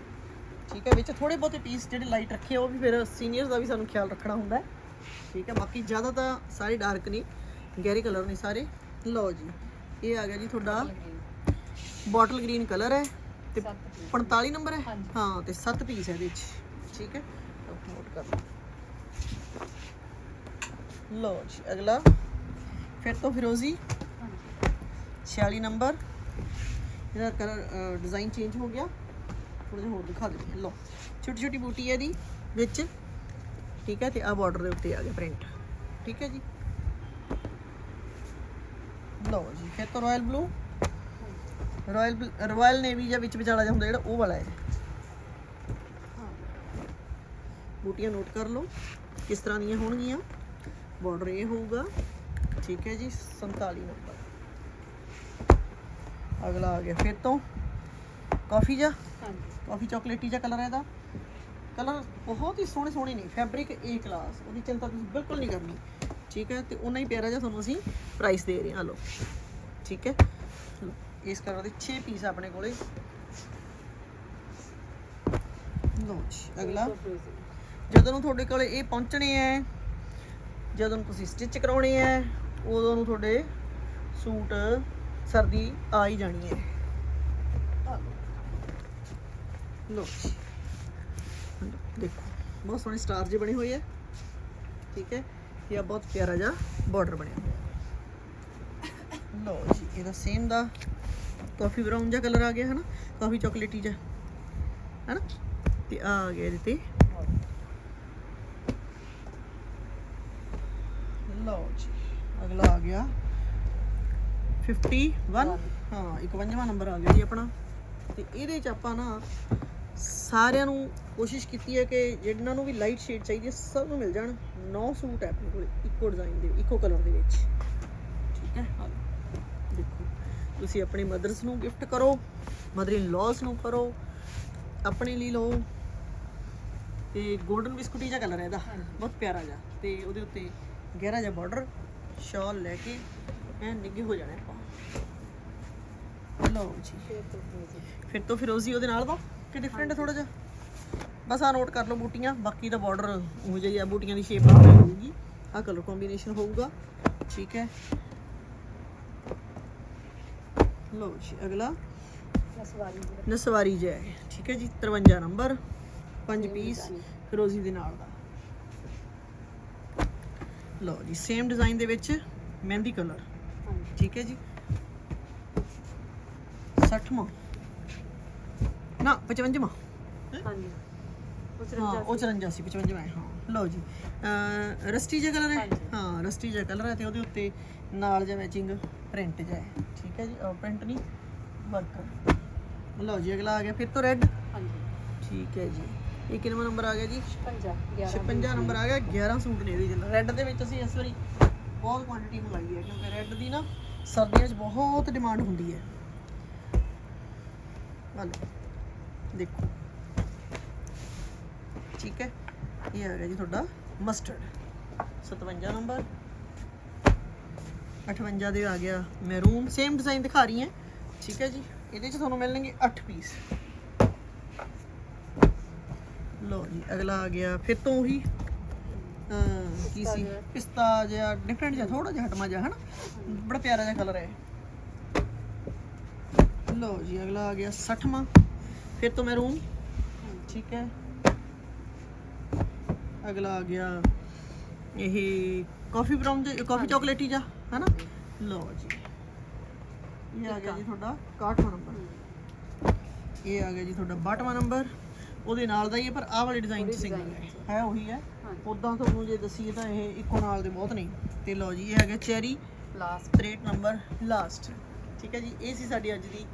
ਠੀਕ ਹੈ। ਵਿੱਚ ਥੋੜੇ ਬਹੁਤੇ ਪੀਸ ਜਿਹੜੇ ਲਾਈਟ ਰੱਖੇ ਉਹ ਵੀ ਫਿਰ ਸੀਨੀਅਰਸ ਦਾ ਵੀ ਸਾਨੂੰ ਖਿਆਲ ਰੱਖਣਾ ਹੁੰਦਾ ਹੈ। ਠੀਕ ਹੈ ਬਾਕੀ ਜ਼ਿਆਦਾ ਤਾਂ ਸਾਰੇ ਡਾਰਕ ਨੇ ਗਹਿਰੇ ਕਲਰ ਨੇ ਸਾਰੇ। ਲਓ ਜੀ ਇਹ ਆ ਗਿਆ ਜੀ ਤੁਹਾਡਾ ਬੋਟਲ ਗ੍ਰੀਨ ਕਲਰ ਹੈ ਤੇ ਸੱਤ ਪੀਸ 45 ਨੰਬਰ ਹੈ। ਹਾਂ ਤੇ 7 ਪੀਸ ਹੈ ਇਹਦੇ ਵਿੱਚ ਠੀਕ ਹੈ ਨੋਟ ਕਰ ਲਓ। ਲਓ ਜੀ ਅਗਲਾ। ਫਿਰ ਤੋਂ ਫਿਰੋਜ਼ੀ। ਹਾਂਜੀ। 46 ਨੰਬਰ ਇਹਦਾ ਕਲਰ ਡਿਜ਼ਾਈਨ ਚੇਂਜ ਹੋ ਗਿਆ। ਥੋੜਾ ਜਿਹਾ ਹੋਰ ਦਿਖਾ ਦਿੰਦੀ ਲਓ ਛੋਟੀ ਛੋਟੀ ਬੂਟੀ ਹੈ ਇਹਦੀ ਵਿੱਚ। ਠੀਕ ਹੈ ਤੇ ਆ ਬਾਰਡਰ ਦੇ ਉੱਤੇ ਆ ਗਿਆ ਪ੍ਰਿੰਟ ਠੀਕ ਹੈ ਜੀ। ਲਓ ਜੀ ਫਿਰ ਤੋਂ royal blue royal royal navy ਜਾਂ ਵਿੱਚ ਵਿਚਾਲਾ ਜਿਹਾ ਹੁੰਦਾ ਜਿਹੜਾ ਉਹ ਵਾਲਾ ਹੈ। ਬੂਟੀਆਂ ਨੋਟ ਕਰ ਲਓ ਕਿਸ ਤਰ੍ਹਾਂ ਦੀਆਂ ਹੋਣਗੀਆਂ। ਬਾਰਡਰ ਇਹ ਹੋਊਗਾ। ਠੀਕ ਹੈ ਜੀ 47 ਨੰਬਰ ਅਗਲਾ ਆ ਗਿਆ। ਫਿਰ ਤੋਂ ਕਾਫੀ ਜਾ ਹਾਂਜੀ। ਕਾਫੀ ਚਾਕਲੇਟੀ ਜਿਹਾ ਕਲਰ ਹੈ ਇਹਦਾ? ਕਲਰ ਬਹੁਤ ਹੀ ਸੋਹਣੇ ਸੋਹਣੇ ਨੇ ਫੈਬਰਿਕ ਏ ਕਲਾਸ ਉਹਦੀ ਚਿੰਤਾ ਤੁਸੀਂ ਬਿਲਕੁਲ ਨਹੀਂ ਕਰਨੀ। ਠੀਕ ਹੈ ਤੇ ਉਹਨਾਂ ਹੀ ਪਿਆਰਾ ਜਿਹਾ ਤੁਹਾਨੂੰ ਅਸੀਂ ਪ੍ਰਾਈਸ ਦੇ ਰਹੇ ਹਾਂ। ਲਓ ਠੀਕ ਹੈ। ਲਓ, ਇਸ ਕਲਰ ਦੇ 6 ਪੀਸ ਆਪਣੇ ਕੋਲੇ। ਲਓ ਜੀ ਅਗਲਾ। ਜਦੋਂ ਨੂੰ ਤੁਹਾਡੇ ਕੋਲੇ ਇਹ ਪਹੁੰਚਣੇ ਹੈ ਜਦੋਂ ਤੁਸੀਂ ਸਟਿਚ ਕਰਾਉਣੇ ਹੈ ਉਦੋਂ ਨੂੰ ਤੁਹਾਡੇ ਸੂਟ ਸਰਦੀ ਆ ਹੀ ਜਾਣੀ ਹੈ। ਲੋ ਜੀ। ਦੇਖੋ ਬਹੁਤ ਸੋਹਣੇ ਸਟਾਰ ਜਿਹੇ ਬਣੇ ਹੋਏ ਆ ਠੀਕ ਹੈ ਇਹ ਬਹੁਤ ਪਿਆਰਾ ਜਿਹਾ ਬਾਰਡਰ ਬਣਿਆ ਹੋਇਆ ਲਓ ਜੀ ਇਹਦਾ ਸੇਮ ਦਾ ਕਾਫੀ ਬਰਾਊਨ ਜਿਹਾ ਕਲਰ ਆ ਗਿਆ ਹਨਾ? ਕਾਫੀ ਚਾਕਲੇਟੀ ਜਿਹਾ ਹਨਾ? ਤੇ ਆ ਗਿਆ ਇਹਦੇ ਤੇ। ਲਓ ਜੀ ਅਗਲਾ ਆ ਗਿਆ। 51 ਹਾਂ 51ਵਾਂ ਨੰਬਰ ਆ ਗਿਆ ਜੀ ਆਪਣਾ। ਤੇ ਇਹਦੇ ਚ ਆਪਾਂ ਨਾ ਸਾਰਿਆਂ ਨੂੰ ਕੋਸ਼ਿਸ਼ ਕੀਤੀ ਹੈ ਕਿ ਜਿਹਨਾਂ ਨੂੰ ਵੀ ਲਾਈਟ ਸ਼ੇਡ ਚਾਹੀਦੀ ਹੈ ਸਭ ਨੂੰ ਮਿਲ ਜਾਣ। 9 ਸੂਟ ਹੈ ਆਪਣੇ ਕੋਲ ਇੱਕੋ ਡਿਜ਼ਾਈਨ ਦੇ ਇੱਕੋ ਕਲਰ ਦੇ ਵਿੱਚ। ਠੀਕ ਹੈ? ਲਓ। ਦੇਖੋ ਤੁਸੀਂ ਆਪਣੀ ਮਦਰਸ ਨੂੰ ਗਿਫਟ ਕਰੋ ਮਦਰ ਇਨ ਲਾਸ ਨੂੰ ਕਰੋ ਆਪਣੇ ਲਈ ਲਓ। ਤੇ 골ਡਨ ਬਿਸਕੁਟੀ ਜਿਹਾ ਕਲਰ ਹੈ ਇਹਦਾ। ਬਹੁਤ ਪਿਆਰਾ ਜਿਹਾ। ਤੇ ਉਹਦੇ ਉੱਤੇ ਗਹਿਰਾ ਜਿਹਾ ਬਾਰਡਰ ਸ਼ਾਲ ਲੈ ਕੇ ਐ ਨਿੱਘੇ ਹੋ ਜਾਣਾ ਆਪਾਂ। ਲਓ ਜੀ। ਫਿਰ ਤੋਂ ਫਿਰੋਜ਼ੀ ਉਹਦੇ ਨਾਲ ਦਾ ਕਿ ਡਿਫਰੈਂਟ ਹੈ ਥੋੜਾ ਜਿਹਾ। ਬਸ ਆ ਨੋਟ ਕਰ ਲਓ ਬੂਟੀਆਂ ਬਾਕੀ ਦਾ ਬਾਰਡਰ ਉਹ ਜਿਹੀ ਆ ਬੂਟੀਆਂ ਦੀ ਸ਼ੇਪ ਆਪਣੀ ਹੋਊਗੀ। ਆ ਕਲਰ ਕੰਬੀਨੇਸ਼ਨ ਹੋਊਗਾ ਠੀਕ ਹੈ। ਲਓ ਜੀ ਅਗਲਾ। ਨਸਵਾਰੀ ਜੀ ਨਸਵਾਰੀ ਜੈ ਠੀਕ ਹੈ ਜੀ 53 ਨੰਬਰ 5 ਪੀਸ ਫਿਰੋਜ਼ੀ ਦੇ ਨਾਲ ਦਾ। ਲਓ ਜੀ ਸੇਮ ਡਿਜ਼ਾਈਨ ਦੇ ਵਿੱਚ ਮਹਿੰਦੀ ਕਲਰ ਠੀਕ ਹੈ ਜੀ। 60ਵਾਂ ਨਾ 55ਵਾਂ ਹਾਂਜੀ ਹਾਂ ਉਹ 54 ਸੀ 55 ਹੈ ਹਾਂ ਲਓ ਜੀ ਅਹ ਰਸਟੀ ਜਿਹਾ ਕਲਰ ਹੈ ਹਾਂਜੀ। ਹਾਂ ਰਸਟੀ ਜਿਹਾ ਕਲਰ ਹੈ ਤੇ ਉਹਦੇ ਉੱਤੇ ਨਾਲ ਜਿਹਾ ਮੈਚਿੰਗ ਪ੍ਰਿੰਟ ਜਿਹਾ ਹੈ ਠੀਕ ਹੈ ਜੀ ਪ੍ਰਿੰਟ ਨਹੀਂ ਵਰਕ ਲਓ ਜੀ ਅਗਲਾ ਆ ਗਿਆ ਫਿਰ ਤੋਂ ਰੈੱਡ ਹਾਂਜੀ। ਠੀਕ ਹੈ ਜੀ। ਇਹ ਕਿੰਨਾ ਨੰਬਰ ਆ ਗਿਆ ਜੀ? 56 11 56 ਨੰਬਰ ਆ ਗਿਆ 11 ਸੂਟ ਨੇ ਇਹਦੇ ਚ। ਰੈੱਡ ਦੇ ਵਿੱਚ ਅਸੀਂ ਇਸ ਵਾਰੀ ਬਹੁਤ ਕੁਆਂਟੀਟੀ ਮੰਗਾਈ ਹੈ ਕਿਉਂਕਿ ਰੈੱਡ ਦੀ ਨਾ ਸਰਦੀਆਂ 'ਚ ਬਹੁਤ ਡਿਮਾਂਡ ਹੁੰਦੀ ਹੈ। ਲਓ ਦੇਖੋ। ਠੀਕ ਹੈ? ਇਹ ਆ ਗਿਆ ਜੀ ਤੁਹਾਡਾ ਮਸਟਰਡ 57 ਨੰਬਰ। 58 ਦੇ ਆ ਗਿਆ ਮੈਰੂਨ ਸੇਮ ਡਿਜ਼ਾਈਨ ਦਿਖਾ ਰਹੀ ਹੈ। ਠੀਕ ਹੈ ਜੀ? ਇਹਦੇ 'ਚ ਤੁਹਾਨੂੰ ਮਿਲਣਗੇ 8 ਪੀਸ ਲਓ ਜੀ ਅਗਲਾ ਆ ਗਿਆ ਫਿਰ ਤੋਂ ਉਹੀ। ਕੀ ਸੀ? ਪਿਸਤਾ ਜਿਹਾ। ਡਿਫਰੈਂਟ ਜਿਹਾ ਥੋੜਾ ਜਿਹਾ ਹਟਮਾ ਜਿਹਾ ਹਨਾ? ਬੜਾ ਪਿਆਰਾ ਜਿਹਾ ਕਲਰ ਹੈ। ਲਓ ਜੀ ਅਗਲਾ ਆ ਗਿਆ 60ਵਾਂ ਫਿਰ ਤੋਂ ਮੈਰੂਨ ਠੀਕ ਹੈ ਅਗਲਾ ਆ ਗਿਆ ਇਹ ਕਾਫੀ ਬਰਾਊਨ ਕਾਫੀ ਚਾਕਲੇਟੀ ਜਿਹਾ ਹਨਾ ਲਓ ਜੀ ਇਹ ਆ ਗਿਆ ਜੀ ਤੁਹਾਡਾ 61ਵਾਂ ਨੰਬਰ ਇਹ ਆ ਗਿਆ ਜੀ ਤੁਹਾਡਾ 62ਵਾਂ ਨੰਬਰ ਉਹਦੇ ਨਾਲ ਦਾ ਹੀ ਹੈ ਪਰ ਆਹ ਵਾਲੇ ਡਿਜ਼ਾਈਨ ਚ ਸਿੰਗਲ ਹੈ ਹੈ ਉਹੀ ਹੈ ਉਦਾਂ ਤੁਹਾਨੂੰ ਜੇ ਦਸੀਏ ਤਾਂ ਇਹ ਇੱਕੋ ਨਾਲ ਦੇ ਬਹੁਤ ਨੇ ਤੇ ਲਓ ਜੀ ਇਹ ਹੈਗਾ ਚੈਰੀ ਲਾਸਟ 63 ਨੰਬਰ ਲਾਸਟ ਠੀਕ ਹੈ ਜੀ ਇਹ ਸੀ ਸਾਡੀ ਅੱਜ ਦੀ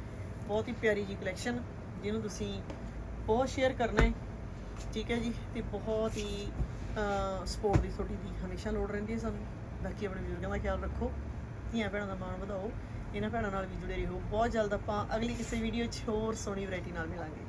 ਬਹੁਤ ਹੀ ਪਿਆਰੀ ਜੀ ਕਲੈਕਸ਼ਨ ਜਿਹਨੂੰ ਤੁਸੀਂ ਬਹੁਤ ਸ਼ੇਅਰ ਕਰਨਾ ਹੈ, ਠੀਕ ਹੈ ਜੀ, ਤੇ ਬਹੁਤ ਹੀ ਸਪੋਰਟ ਦੀ ਤੁਹਾਡੀ ਦੀ ਹਮੇਸ਼ਾ ਲੋੜ ਰਹਿੰਦੀ ਹੈ ਸਾਨੂੰ। ਬਾਕੀ ਆਪਣੇ ਬਜ਼ੁਰਗਾਂ ਦਾ ਖਿਆਲ ਰੱਖੋ, ਧੀਆਂ ਭੈਣਾਂ ਦਾ ਮਾਣ ਵਧਾਓ, ਇਹਨਾਂ ਭੈਣਾਂ ਨਾਲ ਵੀ ਜੁੜੇ ਰਹੋ। ਬਹੁਤ ਜਲਦ ਆਪਾਂ ਅਗਲੀ ਕਿਸੇ ਵੀਡੀਓ 'ਚ ਹੋਰ ਸੋਹਣੀ ਵੈਰਾਈਟੀ ਨਾਲ ਮਿਲਾਂਗੇ।